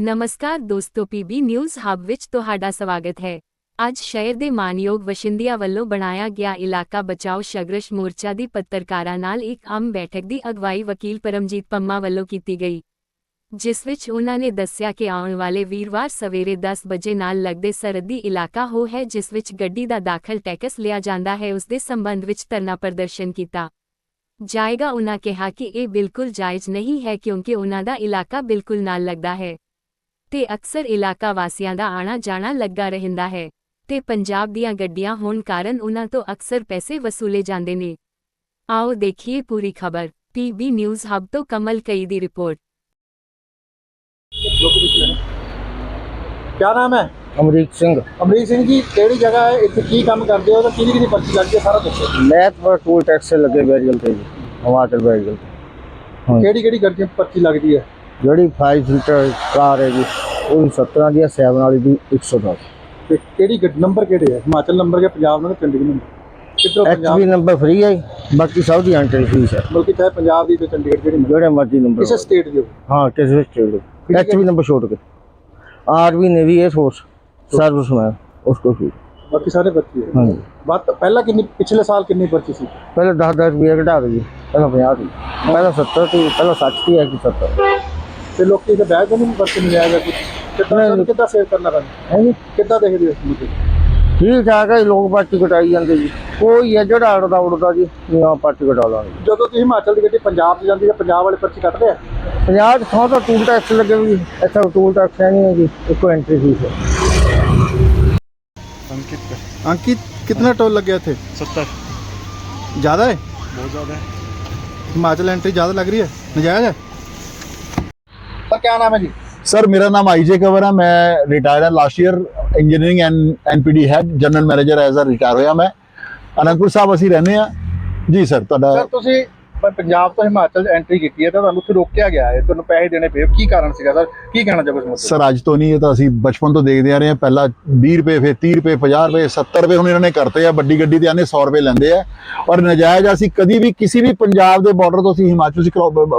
ਨਮਸਕਾਰ ਦੋਸਤੋ PB news ਹੱਬ ਵਿੱਚ ਤੁਹਾਡਾ ਸਵਾਗਤ ਹੈ ਅੱਜ ਸ਼ਹਿਰ ਦੇ ਮਾਨਯੋਗ ਵਸ਼ਿੰਦੀਆ ਵੱਲੋਂ ਬਣਾਇਆ ਗਿਆ ਇਲਾਕਾ ਬਚਾਓ ਸ਼ਗਰਸ਼ ਮੋਰਚਾ ਦੀ ਪੱਤਰਕਾਰਾਂ ਨਾਲ ਇੱਕ ਆਮ ਬੈਠਕ ਦੀ ਅਗਵਾਈ ਵਕੀਲ ਪਰਮਜੀਤ ਪੰਮਾ ਵੱਲੋਂ ਕੀਤੀ ਗਈ ਜਿਸ ਵਿੱਚ ਉਹਨਾਂ ਨੇ ਦੱਸਿਆ ਕਿ ਆਉਣ ਵਾਲੇ ਵੀਰਵਾਰ ਸਵੇਰੇ 10 ਵਜੇ ਨਾਲ ਲੱਗਦੇ ਸਰਹੱਦੀ ਇਲਾਕਾ ਹੋ ਹੈ ਜਿਸ ਵਿੱਚ ਗੱਡੀ ਦਾ ਦਾਖਲ ਟੈਕਸ ਲਿਆ ਜਾਂਦਾ ਹੈ ਉਸ ਦੇ ਸੰਬੰਧ ਵਿੱਚ ਧਰਨਾ ਪ੍ਰਦਰਸ਼ਨ ਕੀਤਾ ਜਾਏਗਾ ਉਹਨਾਂ ਕਿਹਾ ਕਿ ਇਹ ਬਿਲਕੁਲ ਜਾਇਜ਼ ਨਹੀਂ ਹੈ ਕਿਉਂਕਿ ਉਹਨਾਂ ਦਾ ਇਲਾਕਾ ਬਿਲਕੁਲ ਨਾਲ ਲੱਗਦਾ ਹੈ ਤੇ ਅਕਸਰ ਇਲਾਕਾ ਵਾਸੀਆਂ ਦਾ ਆਣਾ ਜਾਣਾ ਲੱਗਾ ਰਹਿੰਦਾ ਹੈ ਤੇ ਪੰਜਾਬ ਦੀਆਂ ਗੱਡੀਆਂ ਹੋਣ ਕਾਰਨ ਉਹਨਾਂ ਤੋਂ ਅਕਸਰ ਪੈਸੇ ਵਸੂਲੇ ਜਾਂਦੇ ਨੇ। ਆਓ ਦੇਖੀਏ ਪੂਰੀ ਖਬਰ। ਪੀਬੀ ਨਿਊਜ਼ ਹੱਬ ਤੋਂ ਕਮਲ ਕਈ ਦੀ ਰਿਪੋਰਟ। ਕਿਆ ਨਾਮ ਹੈ? ਅਮਰੀਕ ਸਿੰਘ। ਅਮਰੀਕ ਸਿੰਘ ਜੀ ਕਿਹੜੀ ਜਗ੍ਹਾ ਹੈ? ਇੱਥੇ ਕੀ ਕੰਮ ਕਰਦੇ ਹੋ ਤੇ ਕਿਹਦੀ ਕਿਹਦੀ ਪਰਚੀ ਲੱਗਦੀ ਹੈ? ਸਾਰਾ ਦੱਸੋ। ਮੈਥ ਪਰ ਟੂਲ ਟੈਕਸ ਲੱਗੇ ਬੈਰੀਅਲ ਤੇ ਜੀ ਹਿਮਾਚਲ ਬੈਰੀਅਲ ਕਿਹੜੀ ਕਿਹੜੀ ਗੱਡੀ ਪਰਚੀ ਲੱਗਦੀ ਹੈ? ਜਿਹੜੀ 5 ਸੀਟਰ ਕਾਰ ਹੈ ਜੀ ਉਹ 17 ਦੀ ਹੈ 7 ਵਾਲੀ ਦੀ 110 ਕਿਹੜੀ ਗੱਡੀ ਨੰਬਰ ਕਿਹੜੇ ਹੈ ਹਿਮਾਚਲ ਨੰਬਰ ਕਿ ਪੰਜਾਬ ਨੰਬਰ ਚੰਡੀਗੜ੍ਹ ਨੰਬਰ ਕਿੱਧਰੋਂ ਐਚਵੀ ਨੰਬਰ ਫ੍ਰੀ ਹੈ ਬਾਕੀ ਸਭ ਦੀ ਐਂਟਰੀ ਫੀਸ ਹੈ ਬਲਕਿ ਚਾਹੇ ਪੰਜਾਬ ਦੀ ਤੇ ਚੰਡੀਗੜ੍ਹ ਜਿਹੜੀ ਮਰਜ਼ੀ। ਜਿਹੜੇ ਮਰਜ਼ੀ ਨੰਬਰ ਕਿਸੇ ਸਟੇਟ ਦੀ ਹੋਵੇ। ਹਾਂ ਕਿਸੇ ਸਟੇਟ ਦੇ। ਹੈ। ਐਚਵੀ ਨੰਬਰ ਛੋਟ ਕੇ। Army navy air force service ਮੈਂ ਉਸ ਕੋ ਫੀ ਬਾਕੀ ਸਾਰੇ ਬੱਚੇ ਹੈ ਹਾਂਜੀ। ਪਹਿਲਾਂ ਕਿੰਨੀ ਪਿਛਲੇ ਸਾਲ ਕਿੰਨੀ ਪਰਚੀ ਸੀ? ਪਹਿਲਾਂ 10 10 ਰੁਪਏ ਘਟਾ ਦੇ ਜੀ ਪਹਿਲਾਂ 50 ਦੀ। ਪਹਿਲਾਂ 70 ਸੀ ਪਹਿਲਾਂ 60 ਸੀ ਐ 70 ਤੇ ਲੋਕੀ ਤੇ ਬੈਗ ਨਹੀਂ ਪਰਚੀ ਨਹੀਂ ਆਇਆ ਕੁਝ ਕਿੱਦਾਂ ਕਿੱਦਾਂ ਸੇਵ ਕਰਨਾ ਪੈਂਦਾ है जी ਕਿੱਦਾਂ ਦੇਖਦੇ ਹੋ ਇਸ ਮੁੱਦੇ ਨੂੰ? ਠੀਕ ਠਾਕ ਹੈ ਲੋਕ ਪਾਰਟੀ ਕਟਾਈ ਜਾਂਦੇ ਜੀ ਕੋਈ ਹੈ ਜਿਹੜਾ ਅੜਦਾ ਉੜਦਾ ਜੀ ਨਾ ਪਾਰਟੀ ਕਟਾ ਲਾਂਗੇ ਜਦੋਂ ਤੁਸੀਂ ਹਿਮਾਚਲ ਦੀ ਗੱਡੀ ਪੰਜਾਬ 'ਚ ਜਾਂਦੀ ਹੈ ਪੰਜਾਬ ਵਾਲੇ ਪਰਚੀ ਕੱਟਦੇ ਆ ਪੰਜਾਬ 'ਚ ਥਾਂ ਤਾਂ ਟੂਲ ਟੈਕਸ ਲੱਗੇ ਵੀ ਇੱਥੇ ਟੂਲ ਟੈਕਸ ਹੈ ਨਹੀਂ ਹੈ ਜੀ ਇੱਕੋ ਐਂਟਰੀ ਫੀਸ ਹੈ अंकित कितना टोल लग गया थे सत्तर ज़्यादा है बहुत ज़्यादा है हिमाचल एंट्री ज़्यादा लग रही है नजायज है सर क्या नाम है जी ਸਰ ਮੇਰਾ ਨਾਮ ਆਈਜੇ ਕਵਰ ਹੈ ਮੈਂ ਰਿਟਾਇਰ ਹਾਂ last year engineering and NPD head general manager as a retire ਹੋਇਆ ਮੈਂ ਅਨੰਦਪੁਰ ਸਾਹਿਬ ਅਸੀਂ ਰਹਿੰਦੇ ਆ ਜੀ ਸਰ ਤੁਹਾਡਾ ਸਰ ਤੁਸੀਂ ਪ- ਪੰਜਾਬ ਤੋਂ ਹਿਮਾਚਲ ਐਂਟਰੀ ਕੀਤੀ ਹੈ ਤਾਂ ਤੁਹਾਨੂੰ ਉੱਥੇ ਰੋਕਿਆ ਗਿਆ ਹੈ, ਤੁਹਾਨੂੰ ਪੈਸੇ ਦੇਣੇ ਪਏ ਕੀ ਕਾਰਨ ਸੀਗਾ ਸਰ? ਕੀ ਕਹਿਣਾ ਚਾਹੋਗੇ ਇਸ ਮੁੱਦੇ ਸਰ, ਅੱਜ ਤੋਂ ਨਹੀਂ, ਇਹ ਤਾਂ ਅਸੀਂ ਬਚਪਨ ਤੋਂ ਦੇਖਦੇ ਆ ਰਹੇ ਹਾਂ। ਪਹਿਲਾਂ 20 ਰੁਪਏ ਫਿਰ 30 ਰੁਪਏ 50 ਰੁਪਏ 70 ਰੁਪਏ ਹੁਣ ਇਹਨਾਂ ਨੇ ਕਰਤੇ ਆ। ਵੱਡੀ ਗੱਡੀ ਤੇ ਆਨੇ 100 ਰੁਪਏ ਲੈਂਦੇ ਆ। ਔਰ ਨਜਾਇਜ਼ ਅਸੀਂ ਕਦੀ ਵੀ ਕਿਸੇ ਵੀ ਪੰਜਾਬ ਦੇ ਬਾਰਡਰ ਤੋਂ ਅਸੀਂ ਹਿਮਾਚਲ ਚ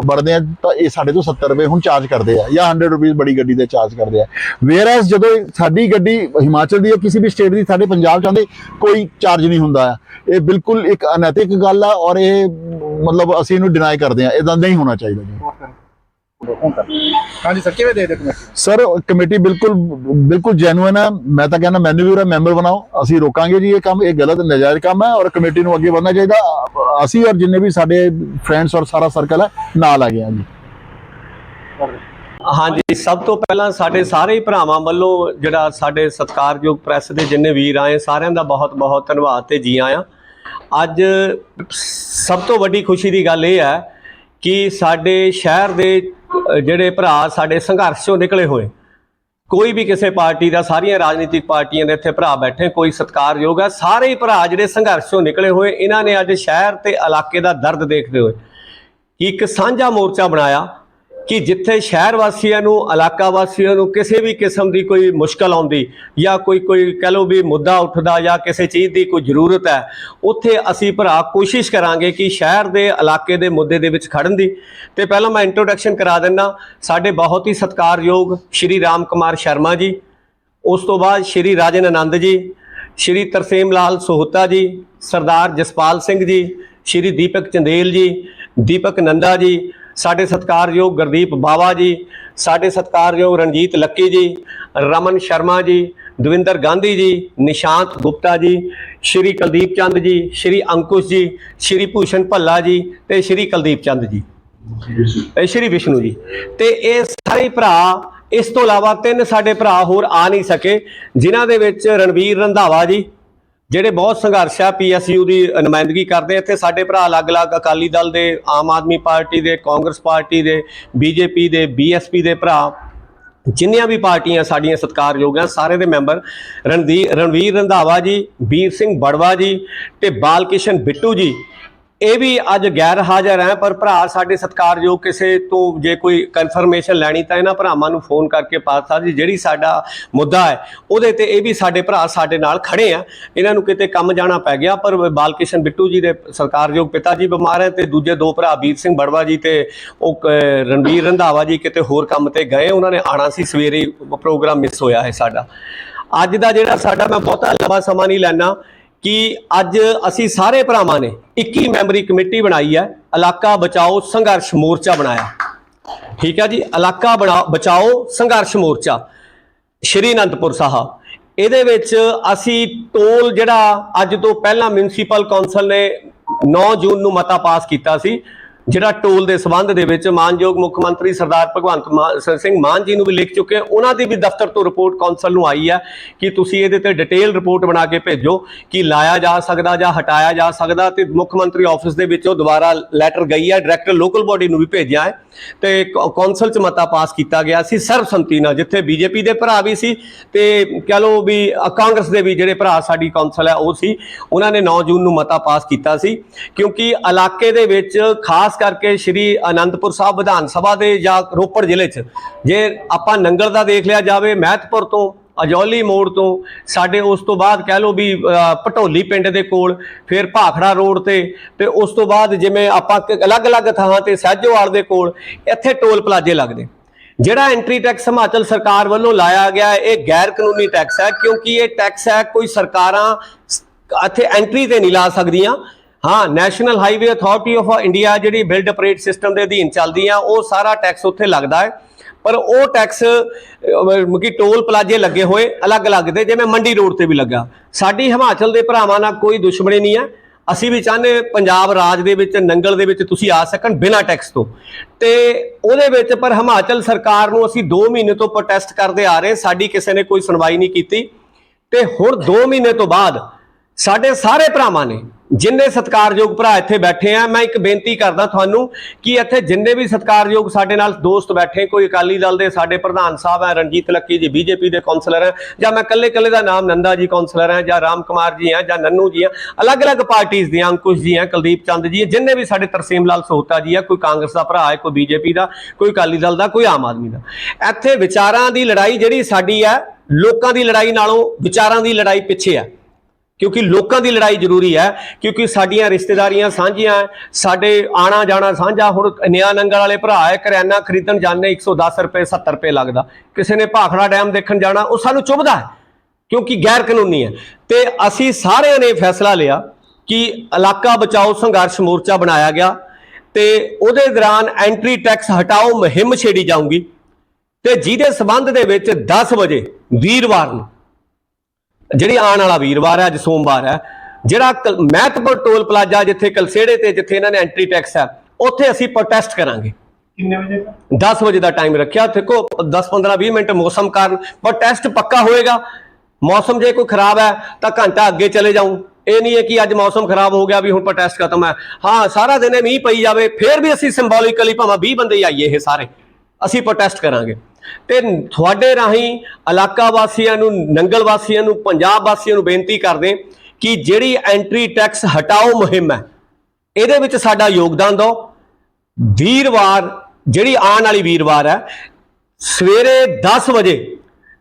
ਵੜਦੇ ਆ ਤਾਂ ਇਹ ਸਾਡੇ ਤੋਂ 70 ਰੁਪਏ ਹੁਣ ਚਾਰਜ ਕਰਦੇ ਆ ਜਾਂ 100 ਰੁਪਏ ਬੜੀ ਗੱਡੀ ਦੇ ਚਾਰਜ ਕਰਦੇ ਆ। ਵੇਅਰ ਐਸ ਜਦੋਂ ਸਾਡੀ ਗੱਡੀ ਹਿਮਾਚਲ ਦੀ ਹੈ, ਕਿਸੇ ਵੀ ਸਟੇਟ ਦੀ, ਸਾਡੇ ਪੰਜਾਬ ਚ ਆਉਂਦੇ, ਕੋਈ ਚਾਰਜ ਨਹੀਂ ਹੁੰਦਾ। ਇਹ ਬਿਲਕੁਲ ਇੱਕ ਅਨੈਤਿਕ ਗੱਲ ਆ ਔਰ ਇਹ ਮਤਲਬ ਅਸੀਂ ਇਹਨੂੰ ਡਿਨਾਈ ਕਰਦੇ ਆ ਇਦਾਂ ਨਹੀਂ ਹੋਣਾ ਚਾਹੀਦਾ ਜੀ। ਹਾਂਜੀ ਸਰ ਕਿਵੇਂ ਦੇ ਦੇ ਕਮੇਟੀ? ਸਰ ਕਮੇਟੀ ਬਿਲਕੁਲ ਬਿਲਕੁਲ ਜੈਨੂਇਨ ਹੈ। ਮੈਂ ਤਾਂ ਕਹਿੰਦਾ ਮੈਨੂੰ ਵੀ ਉਹਦਾ ਮੈਂਬਰ ਬਣਾਓ। ਅਸੀਂ ਰੋਕਾਂਗੇ ਜੀ ਇਹ ਕੰਮ। ਇਹ ਗਲਤ ਨਜਾਇਜ਼ ਕੰਮ ਹੈ ਔਰ ਕਮੇਟੀ ਨੂੰ ਅੱਗੇ ਵਧਣਾ ਚਾਹੀਦਾ। ਅਸੀਂ ਔਰ ਜਿੰਨੇ ਵੀ ਸਾਡੇ ਫਰੈਂਡਸ ਔਰ ਸਾਰਾ ਸਰਕਲ ਹੈ ਨਾਲ ਆ ਗਏ ਹਾਂ ਜੀ। ਹਾਂਜੀ ਸਭ ਤੋਂ ਪਹਿਲਾਂ ਸਾਡੇ ਸਾਰੇ ਹੀ ਭਰਾਵਾਂ ਵੱਲੋਂ ਜਿਹੜਾ ਸਾਡੇ ਸਤਿਕਾਰਯੋਗ ਪ੍ਰੈਸ ਦੇ ਜਿੰਨੇ ਵੀਰ ਆਏ ਸਾਰਿਆਂ ਦਾ ਬਹੁਤ ਬਹੁਤ ਧੰਨਵਾਦ ਤੇ ਜੀ ਆਇਆਂ। ਅੱਜ ਸਭ ਤੋਂ ਵੱਡੀ ਖੁਸ਼ੀ ਦੀ ਗੱਲ ਇਹ ਹੈ ਕਿ ਸਾਡੇ ਸ਼ਹਿਰ ਦੇ ਜਿਹੜੇ ਭਰਾ ਸਾਡੇ ਸੰਘਰਸ਼ ਚੋਂ ਨਿਕਲੇ ਹੋਏ। ਕੋਈ ਵੀ ਕਿਸੇ ਪਾਰਟੀ ਦਾ, ਸਾਰੀਆਂ ਰਾਜਨੀਤਿਕ ਪਾਰਟੀਆਂ ਦੇ ਇੱਥੇ ਭਰਾ ਬੈਠੇ, ਕੋਈ ਸਤਿਕਾਰਯੋਗ ਹੈ। ਸਾਰੇ ਹੀ ਭਰਾ ਜਿਹੜੇ ਸੰਘਰਸ਼ ਚੋਂ ਨਿਕਲੇ ਹੋਏ, ਇਹਨਾਂ ਨੇ ਅੱਜ ਸ਼ਹਿਰ ਤੇ ਇਲਾਕੇ ਦਾ ਦਰਦ ਦੇਖਦੇ ਹੋਏ ਇੱਕ ਸਾਂਝਾ ਮੋਰਚਾ ਬਣਾਇਆ। ਕਿ ਜਿੱਥੇ ਸ਼ਹਿਰ ਵਾਸੀਆਂ ਨੂੰ, ਇਲਾਕਾ ਵਾਸੀਆਂ ਨੂੰ ਕਿਸੇ ਵੀ ਕਿਸਮ ਦੀ ਕੋਈ ਮੁਸ਼ਕਲ ਆਉਂਦੀ ਜਾਂ ਕੋਈ ਕੋਈ ਕਹ ਲਓ ਵੀ ਮੁੱਦਾ ਉੱਠਦਾ ਜਾਂ ਕਿਸੇ ਚੀਜ਼ ਦੀ ਕੋਈ ਜ਼ਰੂਰਤ ਹੈ, ਉੱਥੇ ਅਸੀਂ ਭਰਾ ਕੋਸ਼ਿਸ਼ ਕਰਾਂਗੇ ਕਿ ਸ਼ਹਿਰ ਦੇ, ਇਲਾਕੇ ਦੇ ਮੁੱਦੇ ਦੇ ਵਿੱਚ ਖੜਨ ਦੀ। ਤੇ ਪਹਿਲਾਂ ਮੈਂ ਇੰਟਰੋਡਕਸ਼ਨ ਕਰਾ ਦਿੰਦਾ, ਸਾਡੇ ਬਹੁਤ ਹੀ ਸਤਿਕਾਰਯੋਗ ਸ਼੍ਰੀ ਰਾਮ ਕੁਮਾਰ ਸ਼ਰਮਾ ਜੀ, ਉਸ ਤੋਂ ਬਾਅਦ ਸ਼੍ਰੀ ਰਾਜਨ ਆਨੰਦ ਜੀ, ਸ਼੍ਰੀ ਤਰਸੇਮ ਲਾਲ ਸੋਹਤਾ ਜੀ, ਸਰਦਾਰ ਜਸਪਾਲ ਸਿੰਘ ਜੀ, ਸ਼੍ਰੀ ਦੀਪਕ ਚੰਦੇਲ ਜੀ, ਦੀਪਕ ਨੰਦਾ ਜੀ ਸਾਡੇ ਸਤਿਕਾਰਯੋਗ ਗੁਰਦੀਪ ਬਾਵਾ ਜੀ, ਸਾਡੇ ਸਤਿਕਾਰਯੋਗ ਰਣਜੀਤ ਲੱਕੀ ਜੀ, ਰਮਨ ਸ਼ਰਮਾ ਜੀ, ਦਵਿੰਦਰ ਗਾਂਧੀ ਜੀ, ਨਿਸ਼ਾਂਤ ਗੁਪਤਾ ਜੀ, ਸ਼੍ਰੀ ਕੁਲਦੀਪ ਚੰਦ ਜੀ, ਸ਼੍ਰੀ ਅੰਕੁਸ਼ ਜੀ, ਸ਼੍ਰੀ ਭੂਸ਼ਣ ਭੱਲਾ ਜੀ ਤੇ ਸ਼੍ਰੀ ਕੁਲਦੀਪ ਚੰਦ ਜੀ। ਸ਼੍ਰੀ ਵਿਸ਼ਨੂੰ ਜੀ। ਤੇ ਇਹ ਸਾਰੇ ਭਰਾ ਇਸ ਤੋਂ ਇਲਾਵਾ ਤਿੰਨ ਸਾਡੇ ਭਰਾ ਹੋਰ ਆ ਨਹੀਂ ਸਕੇ, ਜਿਨ੍ਹਾਂ ਦੇ ਵਿੱਚ ਰਣਵੀਰ ਰੰਧਾਵਾ ਜੀ ਜਿਹੜੇ ਬਹੁਤ ਸੰਘਰਸ਼ ਆ ਪੀਐਸਯੂ ਦੀ ਨੁਮਾਇੰਦਗੀ ਕਰਦੇ ਇੱਥੇ ਸਾਡੇ ਭਰਾ ਅਲੱਗ-ਅਲੱਗ ਅਕਾਲੀ ਦਲ ਦੇ, ਆਮ ਆਦਮੀ ਪਾਰਟੀ ਦੇ, ਕਾਂਗਰਸ ਪਾਰਟੀ ਦੇ ਬੀਜੇਪੀ ਦੇ ਬੀਐਸਪੀ ਦੇ ਭਰਾ, ਜਿੰਨੀਆਂ ਵੀ ਪਾਰਟੀਆਂ ਸਾਡੀਆਂ ਸਤਿਕਾਰਯੋਗ ਆ, ਸਾਰੇ ਦੇ ਮੈਂਬਰ, ਰਣਦੀ, ਰਣਵੀਰ ਰੰਧਾਵਾ ਜੀ, ਵੀਰ ਸਿੰਘ ਬੜਵਾ ਜੀ ਤੇ ਬਾਲਕਿਸ਼ਨ ਬਿੱਟੂ ਜੀ ਇਹ ਵੀ ਅੱਜ ਗੈਰ ਹਾਜ਼ਰ ਹੈ, ਪਰ ਭਰਾ, ਸਾਡੇ ਸਤਿਕਾਰਯੋਗ ਕਿਸੇ ਤੋਂ ਜੇ ਕੋਈ ਕਨਫਰਮੇਸ਼ਨ ਲੈਣੀ ਤਾਂ ਇਹਨਾਂ ਭਰਾਵਾਂ ਨੂੰ ਫੋਨ ਕਰਕੇ ਪਾਸ ਸਾਹਿਬ ਜੀ। ਜਿਹੜੀ ਸਾਡਾ ਮੁੱਦਾ ਹੈ, ਉਹਦੇ ਤੇ ਇਹ ਵੀ ਸਾਡੇ ਭਰਾ ਸਾਡੇ ਨਾਲ ਖੜੇ ਆ। ਇਹਨਾਂ ਨੂੰ ਕਿਤੇ ਕੰਮ ਜਾਣਾ ਪੈ ਗਿਆ, ਪਰ ਬਾਲਕਿਸ਼ਨ ਬਿੱਟੂ ਜੀ ਦੇ ਸਤਿਕਾਰਯੋਗ ਪਿਤਾ ਜੀ ਬਿਮਾਰ ਹੈ ਤੇ ਦੂਜੇ ਦੋ ਭਰਾ, ਵੀਰ ਸਿੰਘ ਬੜਵਾ ਜੀ ਤੇ ਉਹ ਕ- ਰਣਵੀਰ ਰੰਧਾਵਾ ਜੀ ਕਿਤੇ ਹੋਰ ਕੰਮ ਤੇ ਗਏ। ਉਹਨਾਂ ਨੇ ਆਣਾ ਸੀ, ਸਵੇਰੇ ਪ੍ਰੋਗਰਾਮ ਮਿਸ ਹੋਇਆ ਹੈ ਸਾਡਾ। ਅੱਜ ਦਾ ਜਿਹੜਾ ਸਾਡਾ, ਮੈਂ ਬਹੁਤਾ ਲੰਬਾ ਸਮਾਂ ਨਹੀਂ ਲੈਣਾ ਕਿ ਅੱਜ ਅਸੀਂ ਸਾਰੇ ਭਰਾਵਾਂ ਨੇ 21 ਮੈਂਬਰੀ ਕਮੇਟੀ ਬਣਾਈ ਹੈ, ਇਲਾਕਾ ਬਚਾਓ ਸੰਘਰਸ਼ ਮੋਰਚਾ ਬਣਾਇਆ। ਠੀਕ ਹੈ ਜੀ, ਇਲਾਕਾ ਬਣਾ- ਬਚਾਓ ਸੰਘਰਸ਼ ਮੋਰਚਾ, ਸ਼੍ਰੀ ਅਨੰਦਪੁਰ ਸਾਹਿਬ। ਇਹਦੇ ਵਿੱਚ ਅਸੀਂ ਟੋਲ ਜਿਹੜਾ ਅੱਜ ਤੋਂ ਪਹਿਲਾਂ ਮਿਊਨਿਸਪਲ ਕੌਂਸਲ ਨੇ 9 ਜੂਨ ਨੂੰ ਮਤਾ ਪਾਸ ਕੀਤਾ ਸੀ ਜਿਹੜਾ ਟੋਲ ਦੇ ਸਬੰਧ ਦੇ ਵਿੱਚ ਮਾਨਯੋਗ ਮੁੱਖ ਮੰਤਰੀ ਸਰਦਾਰ ਭਗਵੰਤ ਮਾਨ- ਸਿੰਘ ਮਾਨ ਜੀ ਨੂੰ ਵੀ ਲਿਖ ਚੁੱਕੇ ਉਹਨਾਂ ਦੀ ਵੀ ਦਫ਼ਤਰ ਤੋਂ ਰਿਪੋਰਟ ਕੌਂਸਲ ਨੂੰ ਆਈ ਹੈ ਕਿ ਤੁਸੀਂ ਇਹਦੇ ਤੇ ਡਿਟੇਲ ਰਿਪੋਰਟ ਬਣਾ ਕੇ ਭੇਜੋ ਕਿ ਲਾਇਆ ਜਾ ਸਕਦਾ ਜਾਂ ਹਟਾਇਆ ਜਾ ਸਕਦਾ ਤੇ ਮੁੱਖ ਮੰਤਰੀ ਆਫਿਸ ਦੇ ਵਿੱਚੋਂ ਦੁਬਾਰਾ ਲੈਟਰ ਗਈ ਹੈ, ਡਾਇਰੈਕਟਰ ਲੋਕਲ ਬਾਡੀ ਨੂੰ ਵੀ ਭੇਜਿਆ ਹੈ ਤੇ ਕੌ- ਕੌਂਸਲ ਚ ਮਤਾ ਪਾਸ ਕੀਤਾ ਗਿਆ ਸੀ ਸਰਬਸੰਮਤੀ ਨਾਲ, ਜਿੱਥੇ ਬੀਜੇਪੀ ਦੇ ਭਰਾ ਵੀ ਸੀ ਤੇ ਕਹ ਲਓ ਵੀ ਕਾਂਗਰਸ ਦੇ ਵੀ ਜਿਹੜੇ ਭਰਾ ਸਾਡੀ ਕੌਂਸਲ ਹੈ ਉਹ ਸੀ। ਉਹਨਾਂ ਨੇ 9 ਜੂਨ ਨੂੰ ਮਤਾ ਪਾਸ ਕੀਤਾ ਸੀ ਕਿਉਂਕਿ ਇਲਾਕੇ ਦੇ ਵਿੱਚ ਖਾਸ ਖਾਸ ਕਰਕੇ ਸ਼੍ਰੀ ਅਨੰਦਪੁਰ ਸਾਹਿਬ ਵਿਧਾਨ ਸਭਾ ਦੇ ਜਾਂ ਰੋਪੜ ਜ਼ਿਲ੍ਹੇ 'ਚ। ਜੇ ਆਪਾਂ ਨੰਗਲ ਦਾ ਦੇਖ ਲਿਆ ਜਾਵੇ ਮਹਿਤਪੁਰ ਤੋਂ ਅਜੌਲੀ ਮੋੜ ਤੋਂ ਸਾਡੇ ਉਸ ਤੋਂ ਬਾਅਦ ਕਹਿ ਲਓ ਵੀ ਅ, ਭਟੋਲੀ ਪਿੰਡ ਦੇ ਕੋਲ ਫਿਰ ਭਾਖੜਾ ਰੋਡ ਤੇ ਤੇ ਉਸ ਤੋਂ ਬਾਅਦ ਜਿਵੇਂ ਆਪਾਂ ਅਲੱਗ-ਅਲੱਗ ਥਾਵਾਂ ਤੇ ਸਹਿਜੋਵਾਲ ਦੇ ਕੋਲ ਇੱਥੇ ਟੋਲ ਪਲਾਜ਼ੇ ਲੱਗਦੇ। ਜਿਹੜਾ ਐਂਟਰੀ ਟੈਕਸ ਹਿਮਾਚਲ ਸਰਕਾਰ ਵੱਲੋਂ ਲਾਇਆ ਗਿਆ ਇਹ ਗੈਰ ਕਾਨੂੰਨੀ ਟੈਕਸ ਹੈ ਕਿਉਂਕਿ ਇਹ ਟੈਕਸ ਹੈ ਕੋਈ ਸਰਕਾਰਾਂ ਇੱਥੇ ਐਂਟਰੀ ਤੇ ਨਹੀਂ ਲਾ ਸਕਦੀਆਂ। ਹਾਂ National Highway Authority of India ਜਿਹੜੀ ਬਿਲਡ ਅਪਰੇਟ ਸਿਸਟਮ ਦੇ ਅਧੀਨ ਚੱਲਦੀ ਆ, ਉਹ ਸਾਰਾ ਟੈਕਸ ਉੱਥੇ ਲੱਗਦਾ ਹੈ। ਪਰ ਉਹ ਟੈਕਸ ਕਿ ਟੋਲ ਪਲਾਜ਼ੇ ਲੱਗੇ ਹੋਏ ਅਲੱਗ-ਅਲੱਗ ਦੇ, ਜਿਵੇਂ ਮੰਡੀ ਰੋਡ ਤੇ ਵੀ ਲੱਗਾ। ਸਾਡੀ ਹਿਮਾਚਲ ਦੇ ਭਰਾਵਾਂ ਨਾਲ ਕੋਈ ਦੁਸ਼ਮਣੀ ਨਹੀਂ ਹੈ ਅਸੀਂ ਵੀ ਚਾਹੁੰਦੇ ਪੰਜਾਬ ਰਾਜ ਦੇ ਵਿੱਚ, ਨੰਗਲ ਦੇ ਵਿੱਚ ਤੁਸੀਂ ਆ ਸਕਣ ਬਿਨਾਂ ਟੈਕਸ ਤੋਂ। ਤੇ ਉਹਦੇ ਵਿੱਚ ਪਰ ਹਿਮਾਚਲ ਸਰਕਾਰ ਨੂੰ ਅਸੀਂ 2 ਮਹੀਨੇ ਤੋਂ ਪ੍ਰੋਟੈਸਟ ਕਰਦੇ ਆ ਰਹੇ, ਸਾਡੀ ਕਿਸੇ ਨੇ ਕੋਈ ਸੁਣਵਾਈ ਨਹੀਂ ਕੀਤੀ। ਤੇ ਹੁਣ 2 ਮਹੀਨੇ ਤੋਂ ਬਾਅਦ ਸਾਡੇ ਸਾਰੇ ਭਰਾਵਾਂ ਨੇ ਜਿੰਨੇ ਸਤਿਕਾਰਯੋਗ ਭਰਾ ਇੱਥੇ ਬੈਠੇ ਆ, ਮੈਂ ਇੱਕ ਬੇਨਤੀ ਕਰਦਾ ਤੁਹਾਨੂੰ ਕਿ ਇੱਥੇ ਜਿੰਨੇ ਵੀ ਸਤਿਕਾਰਯੋਗ ਸਾਡੇ ਨਾਲ ਦੋਸਤ ਬੈਠੇ, ਕੋਈ ਅਕਾਲੀ ਦਲ ਦੇ ਸਾਡੇ ਪ੍ਰਧਾਨ ਸਾਹਿਬ ਹੈ ਰਣਜੀਤ ਲੱਕੀ ਜੀ, ਬੀਜੇਪੀ ਦੇ ਕਾਉਂਸਲਰ ਹੈ ਜਾਂ ਮੈਂ ਕੱਲੇ ਕੱਲੇ ਦਾ ਨਾਮ ਨੰਦਾ ਜੀ ਕਾਉਂਸਲਰ ਹੈ ਜਾਂ ਰਾਮ ਕੁਮਾਰ ਜੀ ਹੈ ਜਾਂ ਨੰਨੂ ਜੀ ਹੈ ਅਲੱਗ-ਅਲੱਗ ਪਾਰਟੀਆਂ ਦੀਆਂ, ਅੰਕੁਸ਼ ਜੀ ਹੈ ਕੁਲਦੀਪ ਚੰਦ ਜੀ ਹੈ ਜਿੰਨੇ ਵੀ ਸਾਡੇ ਤਰਸੀਮ ਲਾਲ ਸੋਹਤਾ ਜੀ ਹੈ ਕੋਈ ਕਾਂਗਰਸ ਦਾ ਭਰਾ ਹੈ, ਕੋਈ ਬੀਜੇਪੀ ਦਾ, ਕੋਈ ਅਕਾਲੀ ਦਲ ਦਾ, ਕੋਈ ਆਮ ਆਦਮੀ ਦਾ। ਇੱਥੇ ਵਿਚਾਰਾਂ ਦੀ ਲੜਾਈ ਜਿਹੜੀ ਸਾਡੀ ਹੈ ਲੋਕਾਂ ਦੀ ਲੜਾਈ ਨਾਲੋਂ ਵਿਚਾਰਾਂ ਦੀ ਲੜਾਈ ਪਿੱਛੇ ਹੈ ਕਿਉਂਕਿ ਲੋਕਾਂ ਦੀ ਲੜਾਈ ਜ਼ਰੂਰੀ ਹੈ, ਕਿਉਂਕਿ ਸਾਡੀਆਂ ਰਿਸ਼ਤੇਦਾਰੀਆਂ ਸਾਂਝੀਆਂ ਸਾਡੇ ਆਣਾ ਜਾਣਾ ਸਾਂਝਾ, ਹੁਣ ਨਿਆ ਨੰਗਲ ਵਾਲੇ ਭਰਾ ਹੈ, ਕਰਿਆਨਾ ਖਰੀਦਣ ਜਾਂਦੇ 110 ਰੁਪਏ 70 ਰੁਪਏ ਲੱਗਦਾ। ਕਿਸੇ ਨੇ ਭਾਖੜਾ ਡੈਮ ਦੇਖਣ ਜਾਣਾ, ਉਹ ਸਾਨੂੰ ਚੁਭਦਾ ਹੈ, ਕਿਉਂਕਿ ਗੈਰ ਕਾਨੂੰਨੀ ਹੈ। ਤੇ ਅਸੀਂ ਸਾਰਿਆਂ ਨੇ ਫੈਸਲਾ ਲਿਆ ਕਿ ਇਲਾਕਾ ਬਚਾਓ ਸੰਘਰਸ਼ ਮੋਰਚਾ ਬਣਾਇਆ ਗਿਆ ਤੇ ਉਹਦੇ ਦੌਰਾਨ ਐਂਟਰੀ ਟੈਕਸ ਹਟਾਓ ਮੁਹਿੰਮ ਛੇੜੀ ਜਾਊਗੀ ਤੇ ਜਿਹਦੇ ਸਬੰਧ ਦੇ ਵਿੱਚ 10 ਵਜੇ ਵੀਰਵਾਰ ਨੂੰ ਜਿਹੜੀ ਆਉਣ ਵਾਲਾ ਵੀਰਵਾਰ ਹੈ ਅੱਜ ਸੋਮਵਾਰ ਹੈ ਜਿਹੜਾ ਮਹਿਤਪੁਰ ਟੋਲ ਪਲਾਜ਼ਾ ਜਿੱਥੇ ਕਲਸੇੜੇ ਤੇ ਜਿੱਥੇ ਇਹਨਾਂ ਨੇ ਐਂਟਰੀ ਟੈਕਸ ਹੈ ਉੱਥੇ ਅਸੀਂ ਪ੍ਰੋਟੈਸਟ ਕਰਾਂਗੇ। ਕਿੰਨੇ ਵਜੇ 10 ਵਜੇ ਦਾ ਟਾਈਮ ਰੱਖਿਆ ਦੇਖੋ 10 15 20 ਮਿੰਟ ਮੌਸਮ ਕਾਰਨ ਪ੍ਰੋਟੈਸਟ ਪੱਕਾ ਹੋਏਗਾ। ਮੌਸਮ ਜੇ ਕੋਈ ਖਰਾਬ ਹੈ ਤਾਂ ਘੰਟਾ ਅੱਗੇ ਚਲੇ ਜਾਊਂ। ਇਹ ਨਹੀਂ ਹੈ ਕਿ ਅੱਜ ਮੌਸਮ ਖਰਾਬ ਹੋ ਗਿਆ ਵੀ ਹੁਣ ਪ੍ਰੋਟੈਸਟ ਖਤਮ ਹੈ। ਹਾਂ ਸਾਰਾ ਦਿਨ ਇਹ ਮੀਂਹ ਪਈ ਜਾਵੇ ਫਿਰ ਵੀ ਅਸੀਂ ਸਿੰਬੋਲਿਕਲੀ ਭਾਵੇਂ 20 ਬੰਦੇ ਆਈਏ ਇਹ ਸਾਰੇ। ਅਸੀਂ ਪ੍ਰੋਟੈਸਟ ਕਰਾਂਗੇ। ਤੇ ਤੁਹਾਡੇ ਰਾਹੀਂ ਇਲਾਕਾ ਵਾਸੀਆਂ ਨੂੰ, ਨੰਗਲ ਵਾਸੀਆਂ ਨੂੰ, ਪੰਜਾਬ ਵਾਸੀਆਂ ਨੂੰ ਬੇਨਤੀ ਕਰਦੇ ਕਿ ਜਿਹੜੀ ਐਂਟਰੀ ਟੈਕਸ ਹਟਾਓ ਮੁਹਿੰਮ ਹੈ, ਇਹਦੇ ਵਿੱਚ ਸਾਡਾ ਯੋਗਦਾਨ ਦਿਓ। ਵੀਰਵਾਰ, ਜਿਹੜੀ ਆਉਣ ਵਾਲੀ ਵੀਰਵਾਰ ਹੈ, ਸਵੇਰੇ 10 ਵਜੇ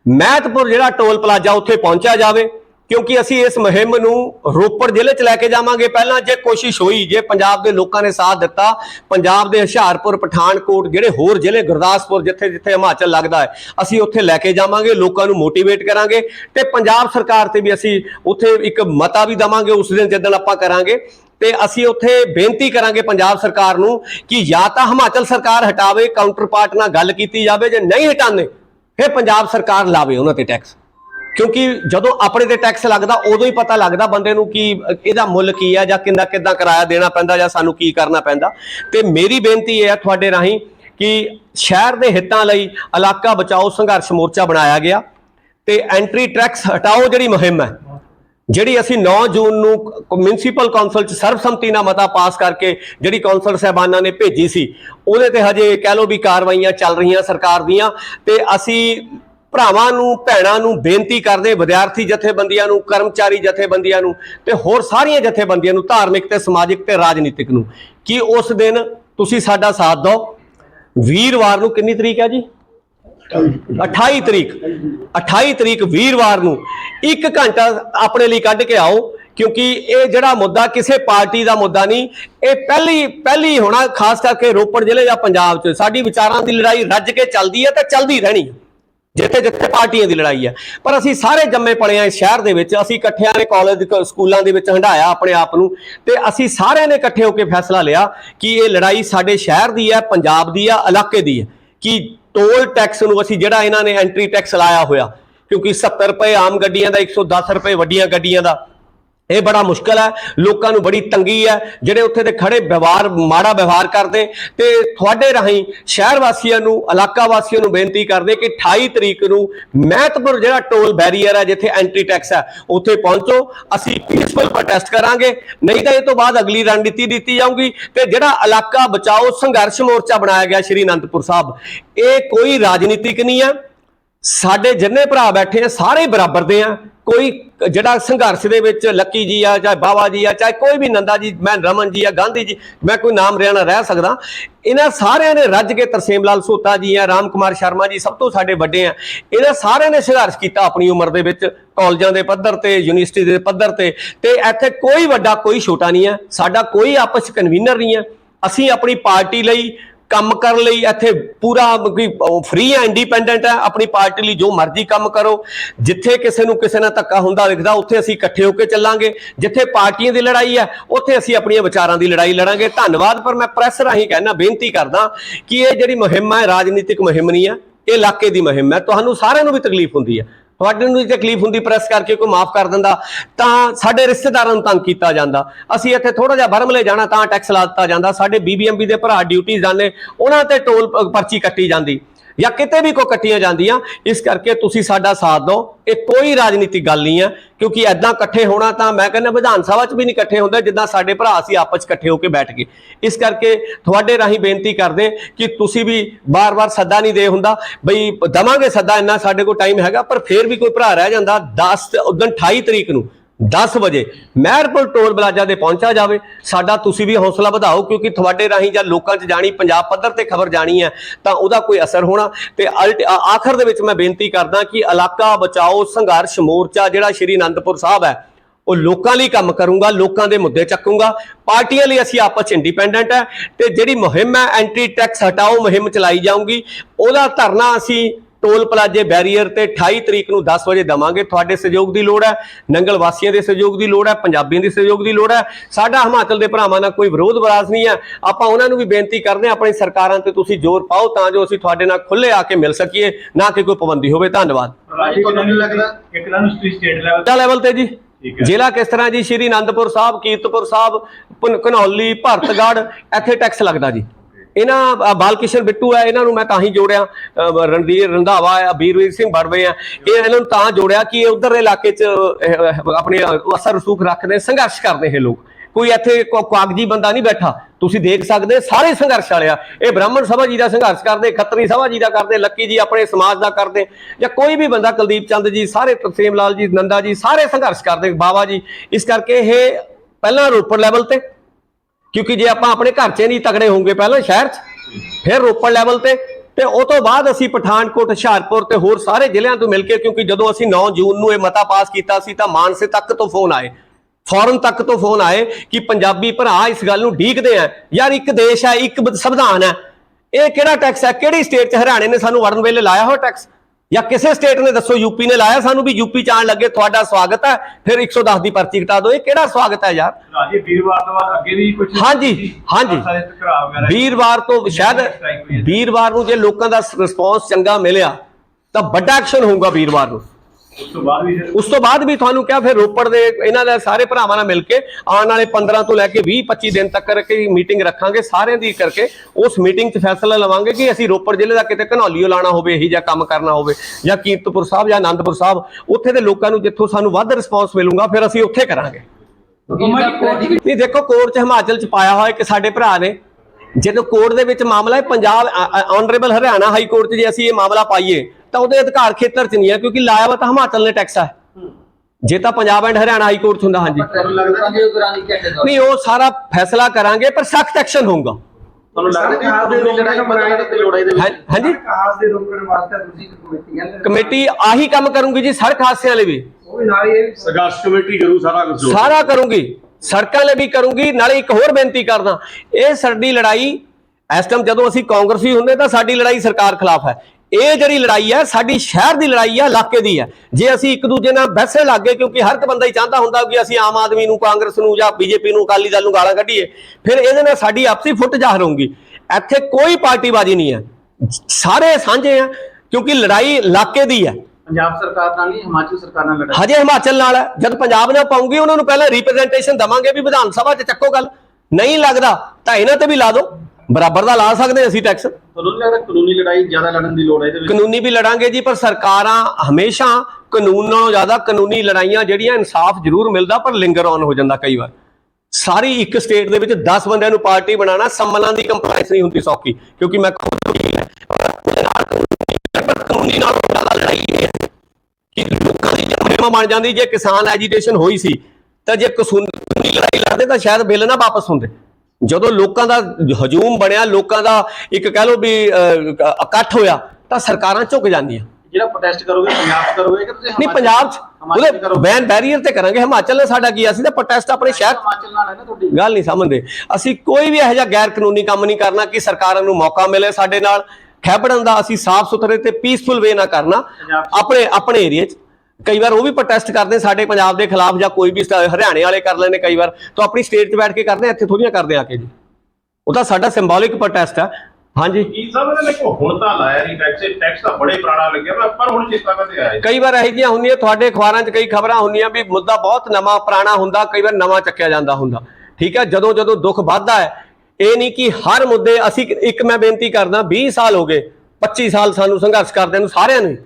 ਮਹਿਤਪੁਰ ਜਿਹੜਾ ਟੋਲ ਪਲਾਜ਼ਾ ਉੱਥੇ ਪਹੁੰਚਿਆ ਜਾਵੇ। ਕਿਉਂਕਿ ਅਸੀਂ ਇਸ ਮੁਹਿੰਮ ਨੂੰ ਰੋਪੜ ਜ਼ਿਲ੍ਹੇ 'ਚ ਲੈ ਕੇ ਜਾਵਾਂਗੇ। ਪਹਿਲਾਂ ਜੇ ਕੋਸ਼ਿਸ਼ ਹੋਈ, ਜੇ ਪੰਜਾਬ ਦੇ ਲੋਕਾਂ ਨੇ ਸਾਥ ਦਿੱਤਾ, ਪੰਜਾਬ ਦੇ ਹੁਸ਼ਿਆਰਪੁਰ, ਪਠਾਨਕੋਟ ਜਿਹੜੇ ਹੋਰ ਜ਼ਿਲ੍ਹੇ ਗੁਰਦਾਸਪੁਰ ਜਿੱਥੇ ਜਿੱਥੇ ਹਿਮਾਚਲ ਲੱਗਦਾ ਹੈ, ਅਸੀਂ ਉੱਥੇ ਲੈ ਕੇ ਜਾਵਾਂਗੇ, ਲੋਕਾਂ ਨੂੰ ਮੋਟੀਵੇਟ ਕਰਾਂਗੇ ਤੇ ਪੰਜਾਬ ਸਰਕਾਰ ਤੇ ਵੀ ਅਸੀਂ ਉੱਥੇ ਇੱਕ ਮਤਾ ਵੀ ਦਵਾਂਗੇ, ਉਸ ਦਿਨ ਜਦੋਂ ਆਪਾਂ ਕਰਾਂਗੇ ਤੇ ਅਸੀਂ ਉੱਥੇ ਬੇਨਤੀ ਕਰਾਂਗੇ ਪੰਜਾਬ ਸਰਕਾਰ ਨੂੰ ਕਿ ਜਾਂ ਤਾਂ ਹਿਮਾਚਲ ਸਰਕਾਰ ਹਟਾਵੇ ਕਾਊਂਟਰ ਪਾਰਟ ਨਾਲ ਗੱਲ ਕੀਤੀ ਜਾਵੇ, ਜੇ ਨਹੀਂ ਹਟਾਉਂਦੇ, ਫਿਰ ਪੰਜਾਬ ਸਰਕਾਰ ਲਾਵੇ ਉਹਨਾਂ ਤੇ ਟੈਕਸ ਕਿਉਂਕਿ ਜਦੋਂ ਆਪਣੇ ਤੇ ਟੈਕਸ ਲੱਗਦਾ, ਉਦੋਂ ਹੀ ਪਤਾ ਲੱਗਦਾ ਬੰਦੇ ਨੂੰ ਕਿ ਇਹਦਾ ਮੁੱਲ ਕੀ ਹੈ ਜਾਂ ਕਿੰਨਾ ਕਿੱਦਾਂ ਕਿਰਾਇਆ ਦੇਣਾ ਪੈਂਦਾ ਜਾਂ ਸਾਨੂੰ ਕੀ ਕਰਨਾ ਪੈਂਦਾ। ਤੇ ਮੇਰੀ ਬੇਨਤੀ ਇਹ ਹੈ ਤੁਹਾਡੇ ਰਾਹੀਂ ਕਿ ਸ਼ਹਿਰ ਦੇ ਹਿੱਤਾਂ ਲਈ ਇਲਾਕਾ ਬਚਾਓ ਸੰਘਰਸ਼ ਮੋਰਚਾ ਬਣਾਇਆ ਗਿਆ ਤੇ ਐਂਟਰੀ ਟੈਕਸ ਹਟਾਓ ਜਿਹੜੀ ਮੁਹਿੰਮ ਹੈ, ਜਿਹੜੀ ਅਸੀਂ 9 ਜੂਨ ਨੂੰ ਮਿਊਨਿਸਪਲ ਕਾਉਂਸਲ ਚ ਸਰਬਸੰਮਤੀ ਨਾਲ ਮਤਾ ਪਾਸ ਕਰਕੇ ਜਿਹੜੀ ਕਾਉਂਸਲ ਸਹਿਬਾਨਾਂ ਨੇ ਭੇਜੀ ਸੀ, ਉਹਦੇ ਤੇ ਹਜੇ ਕਹਿ ਲਓ ਵੀ ਕਾਰਵਾਈਆਂ ਚੱਲ ਰਹੀਆਂ ਸਰਕਾਰ ਦੀਆਂ ਤੇ ਅਸੀਂ ਭਰਾਵਾਂ ਨੂੰ, ਭੈਣਾਂ ਨੂੰ ਬੇਨਤੀ ਕਰਦੇ ਵਿਦਿਆਰਥੀ ਜਥੇਬੰਦੀਆਂ ਨੂੰ, ਕਰਮਚਾਰੀ ਜਥੇਬੰਦੀਆਂ ਨੂੰ ਤੇ ਹੋਰ ਸਾਰੀਆਂ ਜਥੇਬੰਦੀਆਂ ਨੂੰ ਧਾਰਮਿਕ ਤੇ ਸਮਾਜਿਕ ਤੇ ਰਾਜਨੀਤਿਕ ਨੂੰ। ਕਿ ਉਸ ਦਿਨ ਤੁਸੀਂ ਸਾਡਾ ਸਾਥ ਦਿਓ? ਵੀਰਵਾਰ ਨੂੰ ਕਿੰਨੀ ਤਰੀਕ ਹੈ ਜੀ? 28 ਤਰੀਕ। 28 ਤਰੀਕ ਵੀਰਵਾਰ ਨੂੰ। 1 ਘੰਟਾ ਆਪਣੇ ਲਈ ਕੱਢ ਕੇ ਆਓ, ਕਿਉਂਕਿ ਇਹ ਜਿਹੜਾ ਮੁੱਦਾ ਕਿਸੇ ਪਾਰਟੀ ਦਾ ਮੁੱਦਾ ਨਹੀਂ, ਇਹ ਪਹਿਲੀ ਪਹਿਲੀ ਹੋਣਾ, ਖਾਸ ਕਰਕੇ ਰੋਪੜ ਜ਼ਿਲ੍ਹੇ ਜਾਂ ਪੰਜਾਬ 'ਚ। ਸਾਡੀ ਵਿਚਾਰਾਂ ਦੀ ਲੜਾਈ ਰੱਜ ਕੇ ਚੱਲਦੀ ਹੈ ਤੇ ਚੱਲਦੀ ਰਹਿਣੀ ਜਿੱਥੇ ਜਿੱਥੇ ਪਾਰਟੀਆਂ ਦੀ ਲੜਾਈ ਹੈ ਪਰ ਅਸੀਂ ਸਾਰੇ ਜੰਮੇ ਪਲੇ ਆ ਇਸ ਸ਼ਹਿਰ ਦੇ ਵਿੱਚ। ਅਸੀਂ ਇਕੱਠਿਆਂ ਨੇ ਕਾਲਜ ਸਕੂਲਾਂ ਦੇ ਵਿੱਚ ਹੰਡਾਇਆ ਆਪਣੇ ਆਪ ਨੂੰ। ਤੇ ਅਸੀਂ ਸਾਰਿਆਂ ਨੇ ਇਕੱਠੇ ਹੋ ਕੇ ਫੈਸਲਾ ਲਿਆ ਕਿ ਇਹ ਲੜਾਈ ਸਾਡੇ ਸ਼ਹਿਰ ਦੀ ਹੈ ਪੰਜਾਬ ਦੀ ਆ, ਇਲਾਕੇ ਦੀ ਹੈ ਕਿ ਟੋਲ ਟੈਕਸ ਨੂੰ ਅਸੀਂ ਜਿਹੜਾ ਇਹਨਾਂ ਨੇ ਐਂਟਰੀ ਟੈਕਸ ਲਾਇਆ ਹੋਇਆ, ਕਿਉਂਕਿ 70 ਰੁਪਏ ਆਮ ਗੱਡੀਆਂ ਦਾ 110 ਰੁਪਏ ਵੱਡੀਆਂ ਗੱਡੀਆਂ ਦਾ ਇਹ ਬੜਾ ਮੁਸ਼ਕਲ ਹੈ। ਲੋਕਾਂ ਨੂੰ ਬੜੀ ਤੰਗੀ ਹੈ। ਜਿਹੜੇ ਉੱਥੇ ਦੇ ਖੜੇ ਵਿਵਹਾਰ, ਮਾੜਾ ਵਿਵਹਾਰ ਕਰਦੇ ਤੇ ਤੁਹਾਡੇ ਰਾਹੀਂ ਸ਼ਹਿਰ ਵਾਸੀਆਂ ਨੂੰ, ਇਲਾਕਾ ਵਾਸੀਆਂ ਨੂੰ ਬੇਨਤੀ ਕਰਦੇ ਕਿ 28 ਤਰੀਕ ਨੂੰ ਮਹਿਤਪੁਰ ਜਿਹੜਾ ਟੋਲ ਬੈਰੀਅਰ ਹੈ, ਜਿੱਥੇ ਐਂਟਰੀ ਟੈਕਸ ਹੈ, ਉੱਥੇ ਪਹੁੰਚੋ। ਅਸੀਂ ਪੀਸਫੁਲ ਪ੍ਰੋਟੈਸਟ ਕਰਾਂਗੇ। ਨਹੀਂ ਤਾਂ ਇਹ ਤੋਂ ਬਾਅਦ ਅਗਲੀ ਰਣਨੀਤੀ ਦਿੱਤੀ ਜਾਊਗੀ ਤੇ ਜਿਹੜਾ ਇਲਾਕਾ ਬਚਾਓ, ਸੰਘਰਸ਼ ਮੋਰਚਾ ਬਣਾਇਆ ਗਿਆ ਸ਼੍ਰੀ ਅਨੰਦਪੁਰ ਸਾਹਿਬ, ਇਹ ਕੋਈ ਰਾਜਨੀਤਿਕ ਨਹੀਂ ਹੈ। ਸਾਡੇ ਜਿੰਨੇ ਭਰਾ ਬੈਠੇ ਆ, ਸਾਰੇ ਬਰਾਬਰ ਦੇ ਆ। ਕੋਈ ਜਿਹੜਾ ਸੰਘਰਸ਼ ਦੇ ਵਿੱਚ ਲੱਕੀ ਜੀ ਆ, ਚਾਹੇ ਬਾਵਾ ਜੀ ਆ, ਚਾਹੇ ਕੋਈ ਵੀ ਨੰਦਾ ਜੀ, ਮੈਂ ਰਮਨ ਜੀ ਆ, ਗਾਂਧੀ ਜੀ, ਮੈਂ ਕੋਈ ਨਾਮ ਰਿਆ ਰਹਿ ਸਕਦਾ। ਇਹਨਾਂ ਸਾਰਿਆਂ ਨੇ ਰੱਜ ਕੇ ਤਰਸੇਮ ਲਾਲ ਸੋਤਾ ਜੀ ਆ, ਰਾਮ ਕੁਮਾਰ ਸ਼ਰਮਾ ਜੀ ਸਭ ਤੋਂ ਸਾਡੇ ਵੱਡੇ ਆ। ਇਹਨਾਂ ਸਾਰਿਆਂ ਨੇ ਸੰਘਰਸ਼ ਕੀਤਾ ਆਪਣੀ ਉਮਰ ਦੇ ਵਿੱਚ, ਕਾਲਜਾਂ ਦੇ ਪੱਧਰ ਤੇ, ਯੂਨੀਵਰਸਿਟੀ ਦੇ ਪੱਧਰ ਤੇ। ਤੇ ਇੱਥੇ ਕੋਈ ਵੱਡਾ ਕੋਈ ਛੋਟਾ ਨਹੀਂ ਹੈ ਸਾਡਾ ਕੋਈ ਆਪਸ ਚ ਕਨਵੀਨਰ ਨਹੀਂ ਹੈ ਅਸੀਂ ਆਪਣੀ ਪਾਰਟੀ ਲਈ ਕੰਮ ਕਰਨ ਲਈ ਇੱਥੇ ਪੂਰਾ ਕੋਈ ਫ੍ਰੀ ਹੈ ਇੰਡੀਪੈਂਡੈਂਟ ਹੈ, ਆਪਣੀ ਪਾਰਟੀ ਲਈ ਜੋ ਮਰਜ਼ੀ ਕੰਮ ਕਰੋ। ਜਿੱਥੇ ਕਿਸੇ ਨੂੰ ਕਿਸੇ ਨਾਲ ਧੱਕਾ ਹੁੰਦਾ ਦਿਖਦਾ ਉੱਥੇ ਅਸੀਂ ਇਕੱਠੇ ਹੋ ਕੇ ਚੱਲਾਂਗੇ। ਜਿੱਥੇ ਪਾਰਟੀਆਂ ਦੀ ਲੜਾਈ ਹੈ, ਉੱਥੇ ਅਸੀਂ ਆਪਣੀਆਂ ਵਿਚਾਰਾਂ ਦੀ ਲੜਾਈ ਲੜਾਂਗੇ। ਧੰਨਵਾਦ, ਪਰ ਮੈਂ ਪ੍ਰੈਸ ਰਾਹੀਂ ਕਹਿਣਾ, ਬੇਨਤੀ ਕਰਦਾ ਕਿ ਇਹ ਜਿਹੜੀ ਮੁਹਿੰਮ ਹੈ, ਰਾਜਨੀਤਿਕ ਮੁਹਿੰਮ ਨਹੀਂ ਹੈ, ਇਹ ਇਲਾਕੇ ਦੀ ਮੁਹਿੰਮ ਹੈ। ਤੁਹਾਨੂੰ ਸਾਰਿਆਂ ਨੂੰ ਵੀ ਤਕਲੀਫ ਹੁੰਦੀ ਹੈ। ਤੁਹਾਡੇ ਨੂੰ ਤਕਲੀਫ ਹੁੰਦੀ ਪ੍ਰੈਸ ਕਰਕੇ ਕੋਈ ਮਾਫ ਕਰ ਦਿੰਦਾ, ਤਾਂ ਸਾਡੇ ਰਿਸ਼ਤੇਦਾਰਾਂ ਨੂੰ ਤੰਗ ਕੀਤਾ ਜਾਂਦਾ। ਅਸੀਂ ਇੱਥੇ ਥੋੜਾ ਜਿਹਾ ਬਰਮਲੇ ਜਾਣਾ ਤਾਂ ਟੈਕਸ ਲਾ ਦਿੱਤਾ ਜਾਂਦਾ। ਸਾਡੇ ਬੀਬੀਐਮਬੀ ਦੇ ਭਰਾ ਡਿਊਟੀ ਜਾਂਦੇ, ਉਹਨਾਂ ਤੇ ਟੋਲ ਪ- ਪਰਚੀ ਕੱਟੀ ਜਾਂਦੀ। ਜਾਂ ਕਿਤੇ ਵੀ ਕੋ ਕੱਟੀਆਂ ਜਾਂਦੀਆਂ, ਇਸ ਕਰਕੇ ਤੁਸੀਂ ਸਾਡਾ ਸਾਥ ਦਿਓ। ਇਹ ਕੋਈ ਰਾਜਨੀਤਿਕ ਗੱਲ ਨਹੀਂ ਹੈ, ਕਿਉਂਕਿ ਐਦਾਂ ਇਕੱਠੇ ਹੋਣਾ ਤਾਂ ਮੈਂ ਕਹਿੰਦਾ ਵਿਧਾਨ ਸਭਾ 'ਚ ਵੀ ਨਹੀਂ ਇਕੱਠੇ ਹੁੰਦੇ, ਜਿੱਦਾਂ ਸਾਡੇ ਭਰਾ ਅਸੀਂ ਆਪਸ 'ਚ ਇਕੱਠੇ ਹੋ ਕੇ ਬੈਠ ਗਏ। ਇਸ ਕਰਕੇ ਤੁਹਾਡੇ ਰਾਹੀਂ ਬੇਨਤੀ ਕਰਦੇ ਕਿ ਤੁਸੀਂ ਵੀ ਬਾਰ-ਬਾਰ ਸੱਦਾ ਨਹੀਂ ਦੇ ਹੁੰਦਾ, ਬਈ ਦਵਾਂਗੇ ਸੱਦਾ, ਇੰਨਾ ਸਾਡੇ ਕੋਲ ਟਾਈਮ ਹੈਗਾ, ਪਰ ਫੇਰ ਵੀ ਕੋਈ ਭਰਾ ਰਹਿ ਜਾਂਦਾ 10 ਉਦੋਂ 28 ਤਰੀਕ ਨੂੰ। 10 ਵਜੇ ਮਹਿਰਪੁਰ ਟੋਲ ਬਲਾਜਾ ਦੇ ਪਹੁੰਚਿਆ ਜਾਵੇ। ਸਾਡਾ ਤੁਸੀਂ ਵੀ ਹੌਸਲਾ ਵਧਾਓ ਕਿਉਂਕਿ ਤੁਹਾਡੇ ਰਾਹੀਂ ਜਾਂ ਲੋਕਾਂ 'ਚ ਜਾਣੀ ਪੰਜਾਬ ਪੱਧਰ ਤੇ ਖਬਰ ਜਾਣੀ ਹੈ, ਤਾਂ ਉਹਦਾ ਕੋਈ ਅਸਰ ਹੋਣਾ। ਤੇ ਅਲਟ- ਆਖਰ ਦੇ ਵਿੱਚ ਮੈਂ ਬੇਨਤੀ ਕਰਦਾ ਕਿ ਇਲਾਕਾ ਬਚਾਓ, ਸੰਘਰਸ਼ ਮੋਰਚਾ ਜਿਹੜਾ ਸ਼੍ਰੀ ਅਨੰਦਪੁਰ ਸਾਹਿਬ ਹੈ, ਉਹ ਲੋਕਾਂ ਲਈ ਕੰਮ ਕਰੂੰਗਾ, ਲੋਕਾਂ ਦੇ ਮੁੱਦੇ ਚੱਕੂੰਗਾ। ਪਾਰਟੀਆਂ ਲਈ ਅਸੀਂ ਆਪਸ ਚ ਇੰਡੀਪੈਂਡੈਂਟ ਹੈ ਤੇ ਜਿਹੜੀ ਮੁਹਿੰਮ ਹੈ ਐਂਟੀ ਟੈਕਸ ਹਟਾਓ ਮੁਹਿੰਮ ਚਲਾਈ ਜਾਊਗੀ। ਉਹਦਾ ਧਰਨਾ ਅਸੀਂ ਟੋਲ ਪਲਾਜੇ ਬੈਰੀਅਰ ਤੇ 28 ਤਰੀਕ ਨੂੰ 10 ਵਜੇ ਦਵਾਂਗੇ। ਤੁਹਾਡੇ ਸਹਿਯੋਗ ਦੀ ਲੋੜ ਹੈ ਨੰਗਲ ਵਾਸੀਆਂ ਦੇ ਸਹਿਯੋਗ ਦੀ ਲੋੜ ਹੈ ਪੰਜਾਬੀਆਂ ਦੇ ਸਹਿਯੋਗ ਦੀ ਲੋੜ ਹੈ। ਸਾਡਾ ਹਿਮਾਚਲ ਦੇ ਭਰਾਵਾਂ ਨਾਲ ਕੋਈ ਵਿਰੋਧ ਵਿਰਾਜ ਨਹੀਂ ਹੈ। ਆਪਾਂ ਉਹਨਾਂ ਨੂੰ ਵੀ ਬੇਨਤੀ ਕਰਦੇ ਹਾਂ ਆਪਣੀ ਸਰਕਾਰਾਂ ਤੇ ਤੁਸੀਂ ਜ਼ੋਰ ਪਾਓ ਤਾਂ ਜੋ ਅਸੀਂ ਤੁਹਾਡੇ ਨਾਲ ਖੁੱਲੇ ਆ ਕੇ ਮਿਲ ਸਕੀਏ ਨਾ ਕਿ ਕੋਈ ਪਾਬੰਦੀ ਹੋਵੇ। ਧੰਨਵਾਦ। ਰਾਜੀ ਤੁਹਾਨੂੰ ਨਹੀਂ ਲੱਗਦਾ? ਇੱਕ ਤਾਂ ਨੂੰ ਸਟੇਟ ਲੈਵਲ ਜ਼ਿਲ੍ਹਾ ਲੈਵਲ ਤੇ ਜੀ? ਠੀਕ ਹੈ। ਜ਼ਿਲ੍ਹਾ ਕਿਸ ਤਰ੍ਹਾਂ ਜੀ? ਸ਼੍ਰੀ ਅਨੰਦਪੁਰ ਸਾਹਿਬ ਕੀਰਤਪੁਰ ਸਾਹਿਬ ਘਨੌਲੀ ਭਰਤਗੜ੍ਹ ਇੱਥੇ ਟੈਕਸ ਲੱਗਦਾ ਜੀ। ਇਹਨਾਂ ਅ, ਬਾਲਕਿਸ਼ਨ ਬਿੱਟੂ ਹੈ ਇਹਨਾਂ ਨੂੰ ਮੈਂ ਤਾਂ ਹੀ ਜੋੜਿਆ। ਅ, ਰੰਧਾਵਾ ਆ ਬੀਰਵੀਰ ਸਿੰਘ ਬੜਵੇ ਆ ਇਹ ਇਹਨਾਂ ਨੂੰ ਤਾਂ ਜੋੜਿਆ ਕਿ ਇਹ ਉਧਰ ਇਲਾਕੇ 'ਚ ਆਪਣੇ ਅਸਰ ਰਸੂਖ ਰੱਖਦੇ ਸੰਘਰਸ਼ ਕਰਦੇ ਇਹ ਲੋਕ। ਕੋਈ ਇੱਥੇ ਕਾਗਜੀ ਬੰਦਾ ਨਹੀਂ ਬੈਠਾ। ਤੁਸੀਂ ਦੇਖ ਸਕਦੇ ਸਾਰੇ ਸੰਘਰਸ਼ ਵਾਲੇ ਆ। ਇਹ ਬ੍ਰਾਹਮਣ ਸਭਾ ਜੀ ਦਾ ਸੰਘਰਸ਼ ਕਰਦੇ ਖੱਤਰੀ ਸਭਾ ਜੀ ਦਾ ਕਰਦੇ ਲੱਕੀ ਜੀ ਆਪਣੇ ਸਮਾਜ ਦਾ ਕਰਦੇ ਜਾਂ ਕੋਈ ਵੀ ਬੰਦਾ ਕੁਲਦੀਪ ਚੰਦ ਜੀ ਸਾਰੇ ਤਰਸੇਮ ਲਾਲ ਜੀ ਨੰਦਾ ਜੀ ਸਾਰੇ ਸੰਘਰਸ਼ ਕਰਦੇ ਬਾਬਾ ਜੀ। ਇਸ ਕਰਕੇ ਇਹ ਪਹਿਲਾਂ ਰੋਪੜ ਲੈਵਲ ਤੇ ਕਿਉਂਕਿ ਜੇ ਆਪਾਂ ਆਪਣੇ ਘਰ 'ਚ ਨਹੀਂ ਤਕੜੇ ਹੋਵਾਂਗੇ ਪਹਿਲਾਂ ਸ਼ਹਿਰ 'ਚ, ਫਿਰ ਰੋਪੜ ਲੈਵਲ ਤੇ ਤੇ ਉਹ ਤੋਂ ਬਾਅਦ ਅਸੀਂ ਪਠਾਨਕੋਟ, ਹੁਸ਼ਿਆਰਪੁਰ ਤੇ ਹੋਰ ਸਾਰੇ ਜ਼ਿਲ੍ਹਿਆਂ ਤੋਂ ਮਿਲ ਕੇ, ਕਿਉਂਕਿ ਜਦੋਂ ਅਸੀਂ 9 ਜੂਨ ਨੂੰ ਇਹ ਮਤਾ ਪਾਸ ਕੀਤਾ ਸੀ ਤਾਂ ਮਾਨਸੇ ਤੱਕ ਤੋਂ ਫੋਨ ਆਏ, ਫੌਰਨ ਤੱਕ ਤੋਂ ਫੋਨ ਆਏ ਕਿ ਪੰਜਾਬੀ ਭਰਾ ਇਸ ਗੱਲ ਨੂੰ ਢੀਕਦੇ ਆ, ਯਾਰ ਇੱਕ ਦੇਸ਼ ਹੈ, ਇੱਕ ਸੰਵਿਧਾਨ ਹੈ, ਇਹ ਕਿਹੜਾ ਟੈਕਸ ਹੈ, ਕਿਹੜੀ ਸਟੇਟ 'ਚ ਹਰਿਆਣੇ ਨੇ ਸਾਨੂੰ ਵੜਨ ਵੇਲੇ ਲਾਇਆ ਹੋਇਆ ਟੈਕਸ ਜਾਂ ਕਿਸੇ ਸਟੇਟ ਨੇ ਦੱਸੋ ਯੂਪੀ ਨੇ ਲਾਇਆ ਸਾਨੂੰ ਵੀ ਯੂਪੀ 'ਚ ਆਣ ਲੱਗੇ ਤੁਹਾਡਾ ਸਵਾਗਤ ਹੈ ਫਿਰ 110 ਦੀ ਪਰਚੀ ਕਟਾ ਦਿਓ ਇਹ ਕਿਹੜਾ ਸਵਾਗਤ ਹੈ ਯਾਰ ਰਾਜੀ ਵੀਰਵਾਰ ਤੋਂ ਬਾਅਦ ਅੱਗੇ ਵੀ ਕੁਝ ਹਾਂਜੀ, ਹਾਂਜੀ। ਵੀਰਵਾਰ ਤੋਂ ਸ਼ਾਇਦ। ਵੀਰਵਾਰ ਨੂੰ ਜੇ ਲੋਕਾਂ ਦਾ ਰਿਸਪੌਂਸ ਚੰਗਾ ਮਿਲਿਆ ਤਾਂ ਵੱਡਾ ਐਕਸ਼ਨ ਹੋਊਗਾ ਵੀਰਵਾਰ ਨੂੰ ਉਸ ਤੋਂ ਬਾਅਦ ਵੀ ਤੁਹਾਨੂੰ ਕਿਹਾ, ਫਿਰ ਰੋਪੜ ਦੇ ਇਹਨਾਂ ਦੇ ਸਾਰੇ ਭਰਾਵਾਂ ਨਾਲ ਮਿਲ ਕੇ ਆਉਣ ਵਾਲੇ 15 ਤੋਂ ਲੈ ਕੇ 20 25 ਦਿਨ ਤੱਕ ਕਰਕੇ ਮੀਟਿੰਗ ਰੱਖਾਂਗੇ, ਸਾਰਿਆਂ ਦੀ ਕਰਕੇ ਉਸ ਮੀਟਿੰਗ 'ਚ ਫੈਸਲਾ ਲਵਾਂਗੇ ਕਿ ਅਸੀਂ ਰੋਪੜ ਜ਼ਿਲ੍ਹੇ ਦਾ ਕਿਤੇ ਘਨੌਲੀਓ ਲਾਣਾ ਹੋਵੇ, ਇਹੀ ਜਿਹਾ ਕੰਮ ਕਰਨਾ ਹੋਵੇ ਜਾਂ ਕੀਰਤਪੁਰ ਸਾਹਿਬ ਜਾਂ ਆਨੰਦਪੁਰ ਸਾਹਿਬ, ਉੱਥੇ ਦੇ ਲੋਕਾਂ ਨੂੰ ਜਿੱਥੋਂ ਸਾਨੂੰ ਵੱਧ ਰਿਸਪੌਂਸ ਮਿਲੂਗਾ, ਫਿਰ ਅਸੀਂ ਉੱਥੇ ਕਰਾਂਗੇ। ਨਹੀਂ, ਦੇਖੋ, ਕੋਰਟ 'ਚ ਹਿਮਾਚਲ 'ਚ ਪਾਇਆ ਹੋਇਆ ਕਿ ਸਾਡੇ ਭਰਾ ਨੇ ਜਦੋਂ ਕੋਰਟ ਦੇ ਵਿੱਚ ਮਾਮਲਾ ਹੈ, Punjab honourable Haryana high court 'ਚ ਜੇ ਅਸੀਂ ਇਹ ਮਾਮਲਾ ਪਾਈਏ ਤਾਂ ਉਹਦੇ ਅਧਿਕਾਰ ਖੇਤਰ 'ਚ ਨਹੀਂ ਹੈ ਕਿਉਂਕਿ ਲਾਇਆ ਵਾ ਤਾਂ ਹਿਮਾਚਲ ਨੇ ਟੈਕਸ ਹੈ ਜੇ ਤਾਂ Punjab and Haryana high court ਹੁੰਦਾ ਹਾਂਜੀ। ਨਹੀਂ ਉਹ ਸਾਰਾ ਫੈਸਲਾ ਕਰਾਂਗੇ ਪਰ ਸਖਤ ਐਕਸ਼ਨ ਹੋਊਗਾ। ਤੁਹਾਨੂੰ ਲੱਗਦਾ ਕਿ ਹਾਂਜੀ। ਦੇ ਰੋਕਣ ਵਾਸਤੇ ਤੁਸੀਂ ਕਮੇਟੀ ਆਹੀ ਕੰਮ ਕਰੂਗੀ ਜੀ ਸੜਕ ਹਾਦਸਿਆਂ ਲਈ ਵੀ। ਉਹ ਵੀ ਨਾਲ ਹੀ ਇਹ ਸੰਘਰਸ਼ ਕਮੇਟੀ ਕਰੂ ਸਾਰਾ ਕੁਝ ਸਾਰਾ ਕਰੂੰਗੀ ਸੜਕਾਂ ਲਈ ਵੀ ਕਰੂੰਗੀ ਨਾਲੇ ਇੱਕ ਹੋਰ ਬੇਨਤੀ ਕਰਦਾ ਇਹ ਸਾਡੀ ਲੜਾਈ ਇਸ ਟਾਈਮ ਜਦੋਂ ਅਸੀਂ ਕਾਂਗਰਸੀ ਹੁੰਦੇ ਤਾਂ ਸਾਡੀ ਲੜਾਈ ਸਰਕਾਰ ਖਿਲਾਫ ਹੈ। ਇਹ ਜਿਹੜੀ ਲੜਾਈ ਹੈ ਸਾਡੀ ਸ਼ਹਿਰ ਦੀ ਲੜਾਈ ਹੈ ਇਲਾਕੇ ਦੀ ਹੈ। ਜੇ ਅਸੀਂ ਇੱਕ ਦੂਜੇ ਨਾਲ ਬਹਿਸੇ ਲੱਗੇ ਕਿਉਂਕਿ ਹਰ ਇੱਕ ਬੰਦਾ ਹੀ ਚਾਹੁੰਦਾ ਹੁੰਦਾ ਕਿ ਅਸੀਂ ਆਮ ਆਦਮੀ ਨੂੰ ਕਾਂਗਰਸ ਨੂੰ ਜਾਂ ਬੀਜੇਪੀ ਨੂੰ ਅਕਾਲੀ ਦਲ ਨੂੰ ਗਾਲਾਂ ਕੱਢੀਏ ਫਿਰ ਇਹਦੇ ਨਾਲ ਸਾਡੀ ਆਪਸੀ ਫੁੱਟ ਜ਼ਾਹਰ ਹੋਊਗੀ। ਇੱਥੇ ਕੋਈ ਪਾਰਟੀਬਾਜ਼ੀ ਨਹੀਂ ਹੈ। ਸਾਰੇ ਸਾਂਝੇ ਆ ਕਿਉਂਕਿ ਲੜਾਈ ਇਲਾਕੇ ਦੀ ਹੈ। ਪੰਜਾਬ ਸਰਕਾਰ ਨਾਲ ਨਹੀਂ ਹਿਮਾਚਲ ਸਰਕਾਰ ਨਾਲ ਲੜਾਈ। ਹਜੇ ਹਿਮਾਚਲ ਨਾਲ ਹੈ। ਜਦ ਪੰਜਾਬ ਨਾਲ ਪਾਉਂਗੀ ਉਹਨਾਂ ਨੂੰ ਪਹਿਲਾਂ ਰਿਪਰੈਜ਼ੈਂਟੇਸ਼ਨ ਦਵਾਂਗੇ ਵੀ ਵਿਧਾਨ ਸਭਾ 'ਚ ਚੱਕੋ ਗੱਲ। ਨਹੀਂ ਲੱਗਦਾ ਤਾਂ ਇਹਨਾਂ ਤੇ ਵੀ ਲਾ ਦਿਓ। ਬਰਾਬਰ ਦਾ ਲਾ ਸਕਦੇ ਅਸੀਂ ਟੈਕਸ ਤੁਹਾਨੂੰ ਨਹੀਂ ਲੱਗਦਾ ਕਾਨੂੰਨੀ ਲੜਾਈ ਜ਼ਿਆਦਾ ਲੜਨ ਦੀ ਲੋੜ ਹੈ ਇਹਦੇ ਵਿੱਚ? ਕਾਨੂੰਨੀ ਵੀ ਲੜਾਂਗੇ ਜੀ ਪਰ ਸਰਕਾਰਾਂ ਹਮੇਸ਼ਾ ਕਾਨੂੰਨ ਨਾਲੋਂ ਜ਼ਿਆਦਾ ਕਾਨੂੰਨੀ ਲੜਾਈਆਂ ਜਿਹੜੀਆਂ ਇਨਸਾਫ ਜ਼ਰੂਰ ਮਿਲਦਾ ਪਰ ਲਿੰਗਰ ਔਨ ਹੋ ਜਾਂਦਾ ਕਈ ਵਾਰ। ਸਾਰੀ ਇੱਕ ਸਟੇਟ ਦੇ ਵਿੱਚ 10 ਬੰਦਿਆਂ ਨੂੰ ਪਾਰਟੀ ਬਣਾਉਣਾ ਸੰਮਨਾਂ ਦੀ ਕੰਪਲਾਈਂਸ ਨਹੀਂ ਹੁੰਦੀ ਸੌਖੀ ਕਿਉਂਕਿ ਮੈਂ ਖੁਦ ਵਕੀਲ ਹਾਂ। ਕਾਨੂੰਨੀ ਨਾਲ ਜ਼ਿਆਦਾ ਲੜਾਈ ਹੈ। ਕਿ ਲੋਕਾਂ ਦੀ ਜਨਮ ਬਣ ਜਾਂਦੀ ਜੇ ਕਿਸਾਨ ਐਜੀਟੇਸ਼ਨ ਹੋਈ ਸੀ ਤਾਂ ਜੇ ਕਾਨੂੰਨੀ ਲੜਾਈ ਲੜਦੇ ਤਾਂ ਸ਼ਾਇਦ ਬਿੱਲ ਨਾ ਵਾਪਸ ਹੁੰਦੇ। ਜਦੋਂ ਲੋਕਾਂ ਦਾ ਹਜੂਮ ਬਣਿਆ ਲੋਕਾਂ ਦਾ ਇੱਕ ਕਹਿ ਲਓ ਵੀ ਇਕੱਠ ਹੋਇਆ ਤਾਂ ਸਰਕਾਰਾਂ ਝੁਕ ਜਾਂਦੀਆਂ। ਜਿਹੜਾ ਪ੍ਰੋਟੈਸਟ ਕਰੋਗੇ ਪੰਜਾਬ 'ਚ ਕਰੋਗੇ ਕਿ ਤੁਸੀਂ ਨਹੀਂ ਪੰਜਾਬ 'ਚ ਉਹਦੇ? ਬੈਨ ਬੈਰੀਅਰ ਤੇ ਕਰਾਂਗੇ। ਹਿਮਾਚਲ ਨੇ ਸਾਡਾ ਕੀ ਅਸੀਂ ਤਾਂ ਪ੍ਰੋਟੈਸਟ ਆਪਣੇ ਸ਼ਹਿਰ ਹਿਮਾਚਲ ਨਾਲ ਹੈ ਨਾ ਤੁਹਾਡੀ? ਗੱਲ ਨਹੀਂ ਸਮਝਦੇ। ਅਸੀਂ ਕੋਈ ਵੀ ਇਹੋ ਜਿਹਾ ਗੈਰ ਕਾਨੂੰਨੀ ਕੰਮ ਨਹੀਂ ਕਰਨਾ ਕਿ ਸਰਕਾਰਾਂ ਨੂੰ ਮੌਕਾ ਮਿਲੇ ਸਾਡੇ ਨਾਲ। ਖੈਬੜਨ ਦਾ ਅਸੀਂ ਸਾਫ਼ ਸੁਥਰੇ ਤੇ ਪੀਸਫੁਲ ਵੇ ਨਾ ਕਰਨਾ। ਆਪਣੇ ਆਪਣੇ ਏਰੀਆ 'ਚ। ਕਈ ਵਾਰ ਉਹ ਵੀ ਪ੍ਰੋਟੈਸਟ ਕਰਦੇ ਸਾਡੇ ਪੰਜਾਬ ਦੇ ਖਿਲਾਫ ਜਾਂ ਕੋਈ ਵੀ ਹਰਿਆਣੇ ਵਾਲੇ ਕਰ ਲੈਂਦੇ ਕਈ ਵਾਰ ਤਾਂ ਆਪਣੀ ਸਟੇਟ 'ਚ ਬੈਠ ਕੇ ਕਰਦੇ ਆ, ਇੱਥੇ ਥੋੜੀਆਂ ਕਰਦੇ ਆ ਕੇ ਜੀ। ਉਹ ਤਾਂ ਸਾਡਾ ਸਿੰਬੋਲਿਕ ਪ੍ਰੋਟੈਸਟ ਹੈ ਹਾਂਜੀ। ਕੀ ਸਭ ਨੇ ਕੋ ਹੁਣ ਤਾਂ ਲਾਇਆ ਨਹੀਂ ਟੈਕਸ ਟੈਕਸ ਤਾਂ ਬੜੇ ਪੁਰਾਣਾ ਲੱਗਿਆ ਪਰ ਹੁਣ ਚੇਤਾ ਕਰਦੇ ਆਏ ਕਈ ਵਾਰ ਇਹੋ ਜਿਹੀਆਂ ਹੁੰਦੀਆਂ ਤੁਹਾਡੇ ਅਖਬਾਰਾਂ 'ਚ ਕਈ ਖਬਰਾਂ ਹੁੰਦੀਆਂ ਵੀ ਮੁੱਦਾ ਬਹੁਤ ਨਵਾਂ ਪੁਰਾਣਾ ਹੁੰਦਾ ਕਈ ਵਾਰ ਨਵਾਂ ਚੱਕਿਆ ਜਾਂਦਾ ਹੁੰਦਾ। ਠੀਕ ਹੈ ਜਦੋਂ ਜਦੋਂ ਦੁੱਖ ਵੱਧਦਾ ਹੈ ਇਹ ਨਹੀਂ ਕਿ ਹਰ ਮੁੱਦੇ ਅਸੀਂ ਇੱਕ ਮੈਂ ਬੇਨਤੀ ਕਰਦਾ 20 ਸਾਲ ਹੋ ਗਏ 25 ਸਾਲ ਸਾਨੂੰ ਸੰਘਰਸ਼ ਕਰਦਿਆਂ ਨੂੰ ਸਾਰਿਆਂ ਨੂੰ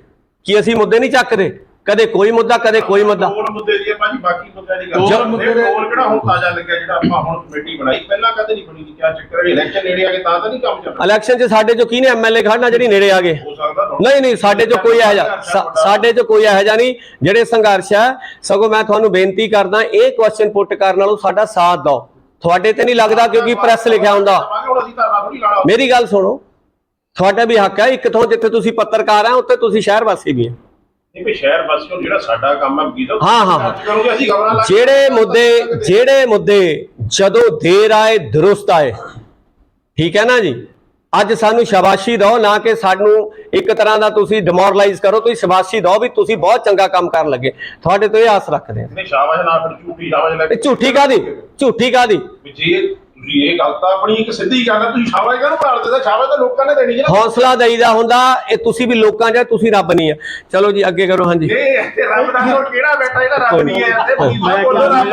ਕਿ ਅਸੀਂ ਮੁੱਦੇ ਨਹੀਂ ਚੱਕਦੇ। ਕਦੇ ਕੋਈ ਮੁੱਦਾ ਕਦੇ ਕੋਈ ਮੁੱਦਾ। ਕੋਲ ਮੁੱਦੇ ਦੀ ਹੈ ਭਾਜੀ ਬਾਕੀ ਮੁੱਦਿਆਂ ਦੀ ਗੱਲ ਜੋ ਮੁੱਦੇ ਕੋਲ ਕਿਹੜਾ ਹੁਣ ਤਾਜ਼ਾ ਲੱਗਿਆ ਜਿਹੜਾ ਆਪਾਂ ਹੁਣ ਕਮੇਟੀ ਬਣਾਈ? ਪਹਿਲਾਂ ਕਦੇ ਨਹੀਂ ਬਣੀ ਕੀ ਚੱਕਰ ਹੈ ਇਲੈਕਸ਼ਨ ਨੇੜੇ ਆ ਕੇ ਤਾਂ ਤਾਂ ਨਹੀਂ ਕੰਮ ਚੱਲਣਾ ਇਲੈਕਸ਼ਨ 'ਚ ਸਾਡੇ 'ਚੋਂ ਕਿਹਨੇ ਐਮਐਲਏ ਖੜਨਾ ਜਿਹੜੀ ਨੇੜੇ ਆ ਗਏ? ਹੋ ਸਕਦਾ ਤੁਹਾਨੂੰ- ਨਹੀਂ ਨਹੀਂ ਸਾਡੇ 'ਚ ਕੋਈ ਇਹੋ ਜਿਹਾ ਸਾਡੇ 'ਚ ਕੋਈ ਇਹੋ ਜਿਹਾ ਨਹੀਂ ਜਿਹੜੇ ਸੰਘਰਸ਼ ਹੈ ਸਗੋਂ ਮੈਂ ਤੁਹਾਨੂੰ ਬੇਨਤੀ ਕਰਦਾ ਇਹ ਕੁਐਸਚਨ ਪੁੱਟ ਕਰਨ ਨਾਲੋਂ ਸਾਡਾ ਸਾਥ ਦਿਓ। ਤੁਹਾਡੇ ਤੇ ਨਹੀਂ ਲੱਗਦਾ ਕਿਉਂਕਿ ਪ੍ਰੈਸ ਲਿਖਿਆ ਹੁੰਦਾ। ਮੇਰੀ ਗੱਲ ਸੁਣੋ। ਤੁਹਾਡਾ ਵੀ ਹੱਕ ਹੈ ਇੱਕ ਤੋਂ ਜਿੱਥੇ ਤੁਸੀਂ ਪੱਤਰਕਾਰ ਆ ਉੱਥੇ ਤੁਸੀਂ ਸ਼ਹਿਰ ਵਾਸੀ ਵੀ ਹੈ ਇਹ ਵੀ ਸ਼ਹਿਰ ਵਾਸੀਓ ਜਿਹੜਾ ਸਾਡਾ ਕੰਮ ਹੈ ਵਕੀਲ ਦਾ ਹਾਂ, ਹਾਂ, ਹਾਂ। ਕਰੋਗੇ ਅਸੀਂ ਖਬਰਾਂ ਲਾ ਕੇ- ਜਿਹੜੇ ਮੁੱਦੇ ਜਿਹੜੇ ਮੁੱਦੇ ਜਦੋਂ ਦੇਰ ਆਏ ਦਰੁਸਤ ਆਏ ਠੀਕ ਹੈ ਨਾ ਜੀ? ਅੱਜ ਸਾਨੂੰ ਸ਼ਾਬਾਸ਼ੀ ਦਿਓ ਨਾ ਕਿ ਸਾਨੂੰ ਇੱਕ ਤਰ੍ਹਾਂ ਦਾ ਤੁਸੀਂ ਡਿਮੋਰਲਾਈਜ਼ ਕਰੋ ਤੁਸੀਂ ਸ਼ਾਬਾਸ਼ੀ ਦਿਓ ਵੀ ਤੁਸੀਂ ਬਹੁਤ ਚੰਗਾ ਕੰਮ ਕਰਨ ਲੱਗੇ। ਤੁਹਾਡੇ ਤੋਂ ਇਹ ਆਸ ਰੱਖਦੇ ਹਾਂ। ਨਹੀਂ ਸ਼ਾਬਾਸ਼ ਨਾ ਫਿਰ ਝੂਠੀ ਸ਼ਾਬਾਸ਼ ਲੈ ਝੂਠੀ ਕਾਦੀ ਝੂਠੀ ਕਾਦੀ ਵੀ ਜੇ ਤੁਸੀਂ ਇਹ ਗੱਲ ਤਾਂ ਆਪਣੀ ਇੱਕ ਸਿੱਧੀ ਗੱਲ ਹੈ ਤੁਸੀਂ ਸ਼ਾਬਾਸ਼ ਕਾਹਨੂੰ ਭਾਲਦੇ ਤਾਂ ਸ਼ਾਬਾਸ਼ ਤਾਂ ਲੋਕਾਂ ਨੇ ਦੇਣੀ ਹੈ ਨਾ। ਹੌਸਲਾ ਦੇਈਦਾ ਹੁੰਦਾ ਇਹ ਤੁਸੀਂ ਵੀ ਲੋਕਾਂ ਜਾਂ ਤੁਸੀਂ ਰੱਬ ਨਹੀਂ ਆ। ਚਲੋ ਜੀ ਅੱਗੇ ਕਰੋ ਹਾਂਜੀ। ਇਹ ਇਹ ਰੱਬ ਦਾ ਹੋਰ ਕਿਹੜਾ ਬੈਠਾ ਜਿਹੜਾ ਰੱਬ ਨਹੀਂ ਹੈ ਇੱਥੇ? ਵਕੀਲ ਸਾਹਿਬ ਬੋਲੋ ਰੱਬ।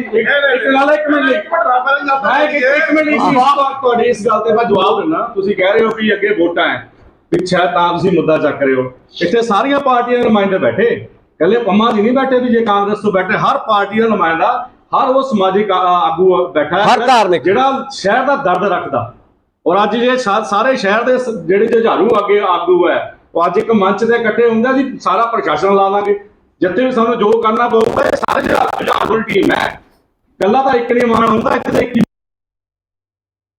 ਇੱਕ ਗੱਲ ਇੱਕ ਮਿੰਟ ਲਈ ਇੱਕ ਮਿੰਟ ਰੱਬ ਵਾਲੀ ਗੱਲ ਤਾਂ ਮੈਂ ਇੱਕ ਇੱਕ ਮਿੰਟ ਲਈ ਇਸ ਬਾਤ ਤੁਹਾਡੀ ਇਸ ਗੱਲ ਤੇ ਮੈਂ ਜਵਾਬ ਦਿੰਦਾ। ਤੁਸੀਂ ਕਹਿ ਰਹੇ ਹੋ ਕਿ ਅੱਗੇ ਵੋਟਾਂ ਹੈ। ਪਿੱਛੇ ਤਾਂ ਤੁਸੀਂ ਮੁੱਦਾ ਚੱਕ ਰਹੇ ਹੋ। ਇੱਥੇ ਸਾਰੀਆਂ ਪਾਰਟੀਆਂ ਦੇ ਨੁਮਾਇੰਦੇ ਬੈਠੇ। ਕੱਲੇ ਪੰਮਾ ਜੀ ਨਹੀਂ ਬੈਠੇ ਵੀ ਜੇ ਕਾਂਗਰਸ ਤੋਂ ਬੈਠੇ ਹਰ ਪਾਰਟੀ ਦਾ ਨੁਮਾਇੰਦਾ ਹਰ ਉਹ ਸਮਾਜਿਕ ਆਗੂ ਬੈਠਾ ਹੈ। ਜਿਹੜਾ ਸ਼ਹਿਰ ਦਾ ਦਰਦ ਰੱਖਦਾ। ਔਰ ਅੱਜ ਜੇ ਸਾਰੇ ਸ਼ਹਿਰ ਦੇ ਜਿਹੜੇ ਜੁਝਾਰੂ ਅੱਗੇ ਆਗੂ ਹੈ ਉਹ ਅੱਜ ਇੱਕ ਮੰਚ ਤੇ ਇਕੱਠੇ ਹੁੰਦੇ ਜੀ ਸਾਰਾ ਪ੍ਰਸ਼ਾਸਨ ਲਾ ਲਾਂਗੇ। ਜਿੱਥੇ ਵੀ ਸਾਨੂੰ ਜੋ ਕਰਨਾ ਪਊਗਾ ਇਹ ਸਾਰੇ ਜੁਝਾਰੂ ਟੀਮ ਹੈ। ਕੱਲਾ ਤਾਂ ਇੱਕ ਨਹੀਂ ਮਾਣ ਹੁੰਦਾ ਤੇ ਇੱਕ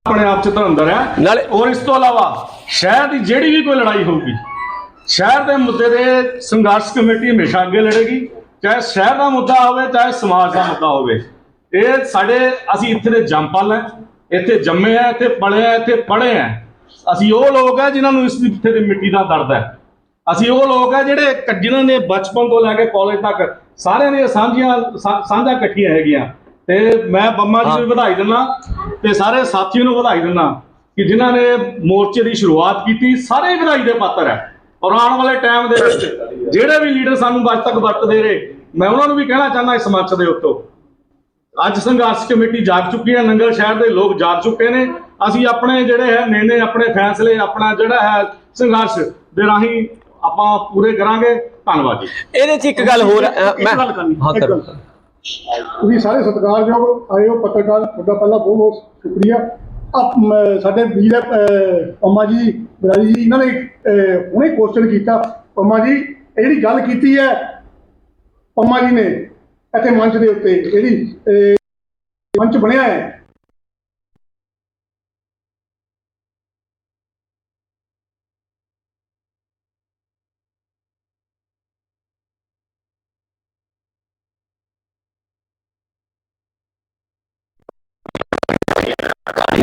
ਆਪਣੇ ਆਪ ਚ ਧਰੰਦਰ ਹੈ। ਨਾਲੇ- ਔਰ ਇਸ ਤੋਂ ਇਲਾਵਾ ਸ਼ਹਿਰ ਦੀ ਜਿਹੜੀ ਵੀ ਕੋਈ ਲੜਾਈ ਹੋਊਗੀ ਸ਼ਹਿਰ ਦੇ ਮੁੱਦੇ ਦੇ ਸੰਘਰਸ਼ ਕਮੇਟੀ ਹਮੇਸ਼ਾ ਅੱਗੇ ਲੜੇਗੀ। ਚਾਹੇ ਸ਼ਹਿਰ ਦਾ ਮੁੱਦਾ ਹੋਵੇ, ਚਾਹੇ ਸਮਾਜ ਦਾ ਮੁੱਦਾ ਹੋਵੇ, ਇਹ ਸਾਡੇ, ਅਸੀਂ ਇੱਥੇ ਦੇ ਜੰਮਪਲ ਹੈ, ਇੱਥੇ ਜੰਮੇ ਆ ਇੱਥੇ ਪਲੇ ਆ ਇੱਥੇ ਪੜ੍ਹੇ ਆ ਅਸੀਂ ਉਹ ਲੋਕ ਆ ਜਿਨ੍ਹਾਂ ਨੂੰ ਇਸ ਇੱਥੇ ਦੀ ਮਿੱਟੀ ਦਾ ਦਰਦ ਹੈ। ਅਸੀਂ ਉਹ ਲੋਕ ਆ ਜਿਹੜੇ ਕ- ਜਿਨ੍ਹਾਂ ਨੇ ਬਚਪਨ ਤੋਂ ਲੈ ਕੇ ਕਾਲਜ ਤੱਕ ਸਾਰਿਆਂ ਦੀਆਂ ਸਾਂਝੀਆਂ ਸਾਂਝਾ ਇਕੱਠੀਆਂ ਹੈਗੀਆਂ। ਤੇ ਮੈਂ ਬੰਮਾ ਜੀ ਨੂੰ ਵੀ ਵਧਾਈ ਦਿੰਦਾ, ਤੇ ਸਾਰੇ ਸਾਥੀਆਂ ਨੂੰ ਵਧਾਈ ਦਿੰਦਾ ਕਿ ਜਿਨ੍ਹਾਂ ਨੇ ਮੋਰਚੇ ਦੀ ਸ਼ੁਰੂਆਤ ਕੀਤੀ, ਸਾਰੇ ਵਧਾਈ ਦੇ ਪਾਤਰ ਹੈ। ਔਰ ਆਉਣ ਵਾਲੇ ਟਾਈਮ ਦੇ ਵਿੱਚ ਜਿਹੜੇ ਵੀ ਲੀਡਰ ਸਾਨੂੰ ਅੱਜ ਤੱਕ ਵਰਤਦੇ ਰਹੇ ਮੈਂ ਉਹਨਾਂ ਨੂੰ ਵੀ ਕਹਿਣਾ ਚਾਹੁੰਦਾ ਇਸ ਮੰਚ ਦੇ ਉੱਤੋਂ। ਅੱਜ ਸੰਘਰਸ਼ ਕਮੇਟੀ ਜਾਗ ਚੁੱਕੀ ਹੈ ਨੰਗਲ ਸ਼ਹਿਰ ਦੇ ਲੋਕ ਜਾਗ ਚੁੱਕੇ ਨੇ। ਅਸੀਂ ਆਪਣੇ ਜਿਹੜੇ ਹੈ ਨਿਰਣੇ ਆਪਣੇ ਫੈਸਲੇ ਆਪਣਾ ਜਿਹੜਾ ਹੈ ਸੰਘਰਸ਼ ਦੇ ਰਾਹੀਂ ਆਪਾਂ ਪੂਰੇ ਕਰਾਂਗੇ। ਧੰਨਵਾਦ ਜੀ। ਇਹਦੇ 'ਚ ਇੱਕ ਗੱਲ ਹੋਰ ਮੈਂ ਹਾਂ ਕਰੋ। ਤੁਸੀਂ ਸਾਰੇ ਸਤਿਕਾਰਯੋਗ ਆਏ ਹੋ ਪੱਤਰਕਾਰ ਤੁਹਾਡਾ ਪਹਿਲਾਂ ਬਹੁਤ ਬਹੁਤ ਸ਼ੁਕਰੀਆ ਸਾਡੇ ਵੀਰ ਅੰਮਾ ਜੀ ਬਰਾਜੀ ਜੀ ਇਹਨਾਂ ਨੇ ਅਹ, ਹੁਣੇ ਕੁਐਸਚਨ ਕੀਤਾ। ਪੰਮਾ ਜੀ ਇਹ ਜਿਹੜੀ ਗੱਲ ਕੀਤੀ ਹੈ ਪੰਮਾ ਜੀ ਨੇ ਇੱਥੇ ਮੰਚ ਦੇ ਉੱਤੇ ਜਿਹੜੀ ਅਹ, ਮੰਚ ਬਣਿਆ ਹੈ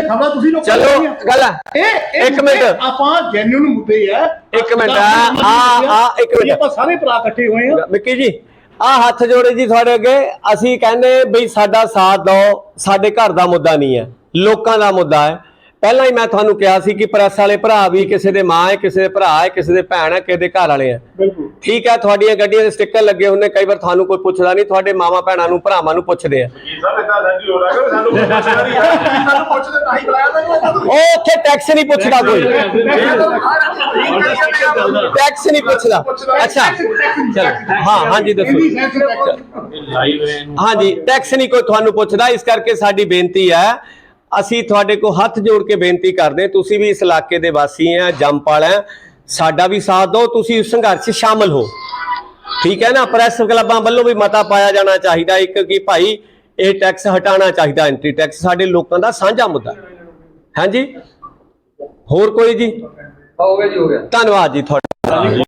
ਖਬਰਾਂ ਤੁਸੀਂ ਲੋਕ ਚਲੋ ਗੱਲ। ਇਹ ਇੱਕ ਮਿੰਟ। ਆਪਾਂ ਜੈਨੂਨ ਮੁੱਦੇ ਆ ਇੱਕ ਮਿੰਟ, ਆ- ਆ- ਆ, ਇੱਕ ਮਿੰਟ। ਆਪਾਂ ਸਾਰੇ ਭਰਾ ਇਕੱਠੇ ਹੋਏ ਆ ਮਿੱਕੀ ਜੀ ਆ ਹੱਥ ਜੋੜੇ ਜੀ ਤੁਹਾਡੇ ਅੱਗੇ ਅਸੀਂ ਕਹਿੰਦੇ ਬਈ ਸਾਡਾ ਸਾਥ ਦਿਓ ਸਾਡੇ ਘਰ ਦਾ ਮੁੱਦਾ ਨਹੀਂ ਹੈ ਲੋਕਾਂ ਦਾ ਮੁੱਦਾ ਹੈ ਪਹਿਲਾਂ ਹੀ ਮੈਂ ਤੁਹਾਨੂੰ ਕਿਹਾ ਸੀ ਕਿ ਪ੍ਰੈਸ ਵਾਲੇ ਭਰਾ ਵੀ ਕਿਸੇ ਦੇ ਮਾਂ ਹੈ ਕਿਸੇ ਦੇ ਭਰਾ ਹੈ ਕਿਸੇ ਦੇ ਭੈਣ ਹੈ ਕਿਸੇ ਦੇ ਘਰ ਵਾਲੇ ਹੈ। ਬਿਲਕੁਲ। ਠੀਕ ਹੈ ਤੁਹਾਡੀਆਂ ਗੱਡੀਆਂ ਦੇ ਸਟicker ਲੱਗੇ ਹੁੰਦੇ ਕਈ ਵਾਰ ਤੁਹਾਨੂੰ ਕੋਈ ਪੁੱਛਦਾ ਨਹੀਂ ਤੁਹਾਡੇ ਮਾਵਾ ਭੈਣਾਂ ਨੂੰ ਭਰਾਵਾਂ ਨੂੰ ਪੁੱਛਦੇ ਆ। ਜੀ ਸਰ ਇਦਾਂ ਸਾਡੀ ਹੋ ਰਿਹਾ ਸਾਨੂੰ ਕੋਈ ਪੁੱਛਦਾ ਨਹੀਂ ਹੈ। ਸਾਨੂੰ ਪੁੱਛਦੇ ਤਾਂ ਹੀ ਬੁਲਾਇਆ ਤੁਹਾਨੂੰ ਉਹ ਉੱਥੇ ਟੈਕਸ ਨਹੀਂ ਪੁੱਛਦਾ ਕੋਈ। ਟੈਕਸ ਨਹੀਂ ਪੁੱਛਦਾ। ਅੱਛਾ। ਚਲੋ। ਹਾਂ ਹਾਂਜੀ ਦੱਸੋ। ਹਾਂਜੀ ਟੈਕਸ ਨਹੀਂ ਕੋਈ ਤੁਹਾਨੂੰ ਪੁੱਛਦਾ ਇਸ ਕਰਕੇ ਸਾਡੀ ਬੇਨਤੀ ਹੈ ਅਸੀਂ ਤੁਹਾਡੇ ਕੋ ਹੱਥ ਜੋੜ ਕੇ ਬੇਨਤੀ ਕਰਦੇ ਹਾਂ, ਤੁਸੀਂ ਵੀ ਇਸ ਇਲਾਕੇ ਦੇ ਵਾਸੀ ਆ ਜੰਮਪਾਲ ਹੈ ਸਾਡਾ ਵੀ ਸਾਥ ਦਿਓ ਤੁਸੀਂ ਇਸ ਸੰਘਰਸ਼ 'ਚ ਸ਼ਾਮਲ ਹੋ। ਠੀਕ ਹੈ ਨਾ? ਪ੍ਰੈਸ ਕਲੱਬਾਂ ਵੱਲੋਂ ਵੀ ਮਤਾ ਪਾਇਆ ਜਾਣਾ ਚਾਹੀਦਾ ਇੱਕ ਕਿ ਭਾਈ ਇਹ ਟੈਕਸ ਹਟਾਉਣਾ ਚਾਹੀਦਾ ਐਂਟਰੀ ਟੈਕਸ ਸਾਡੇ ਲੋਕਾਂ ਦਾ ਸਾਂਝਾ ਮੁੱਦਾ। ਹੈ। ਹਾਂਜੀ ਹੋਰ ਕੋਈ ਜੀ? ਹੋ ਗਿਆ ਜੀ ਹੋ ਗਿਆ। ਧੰਨਵਾਦ ਜੀ ਤੁਹਾਡਾ।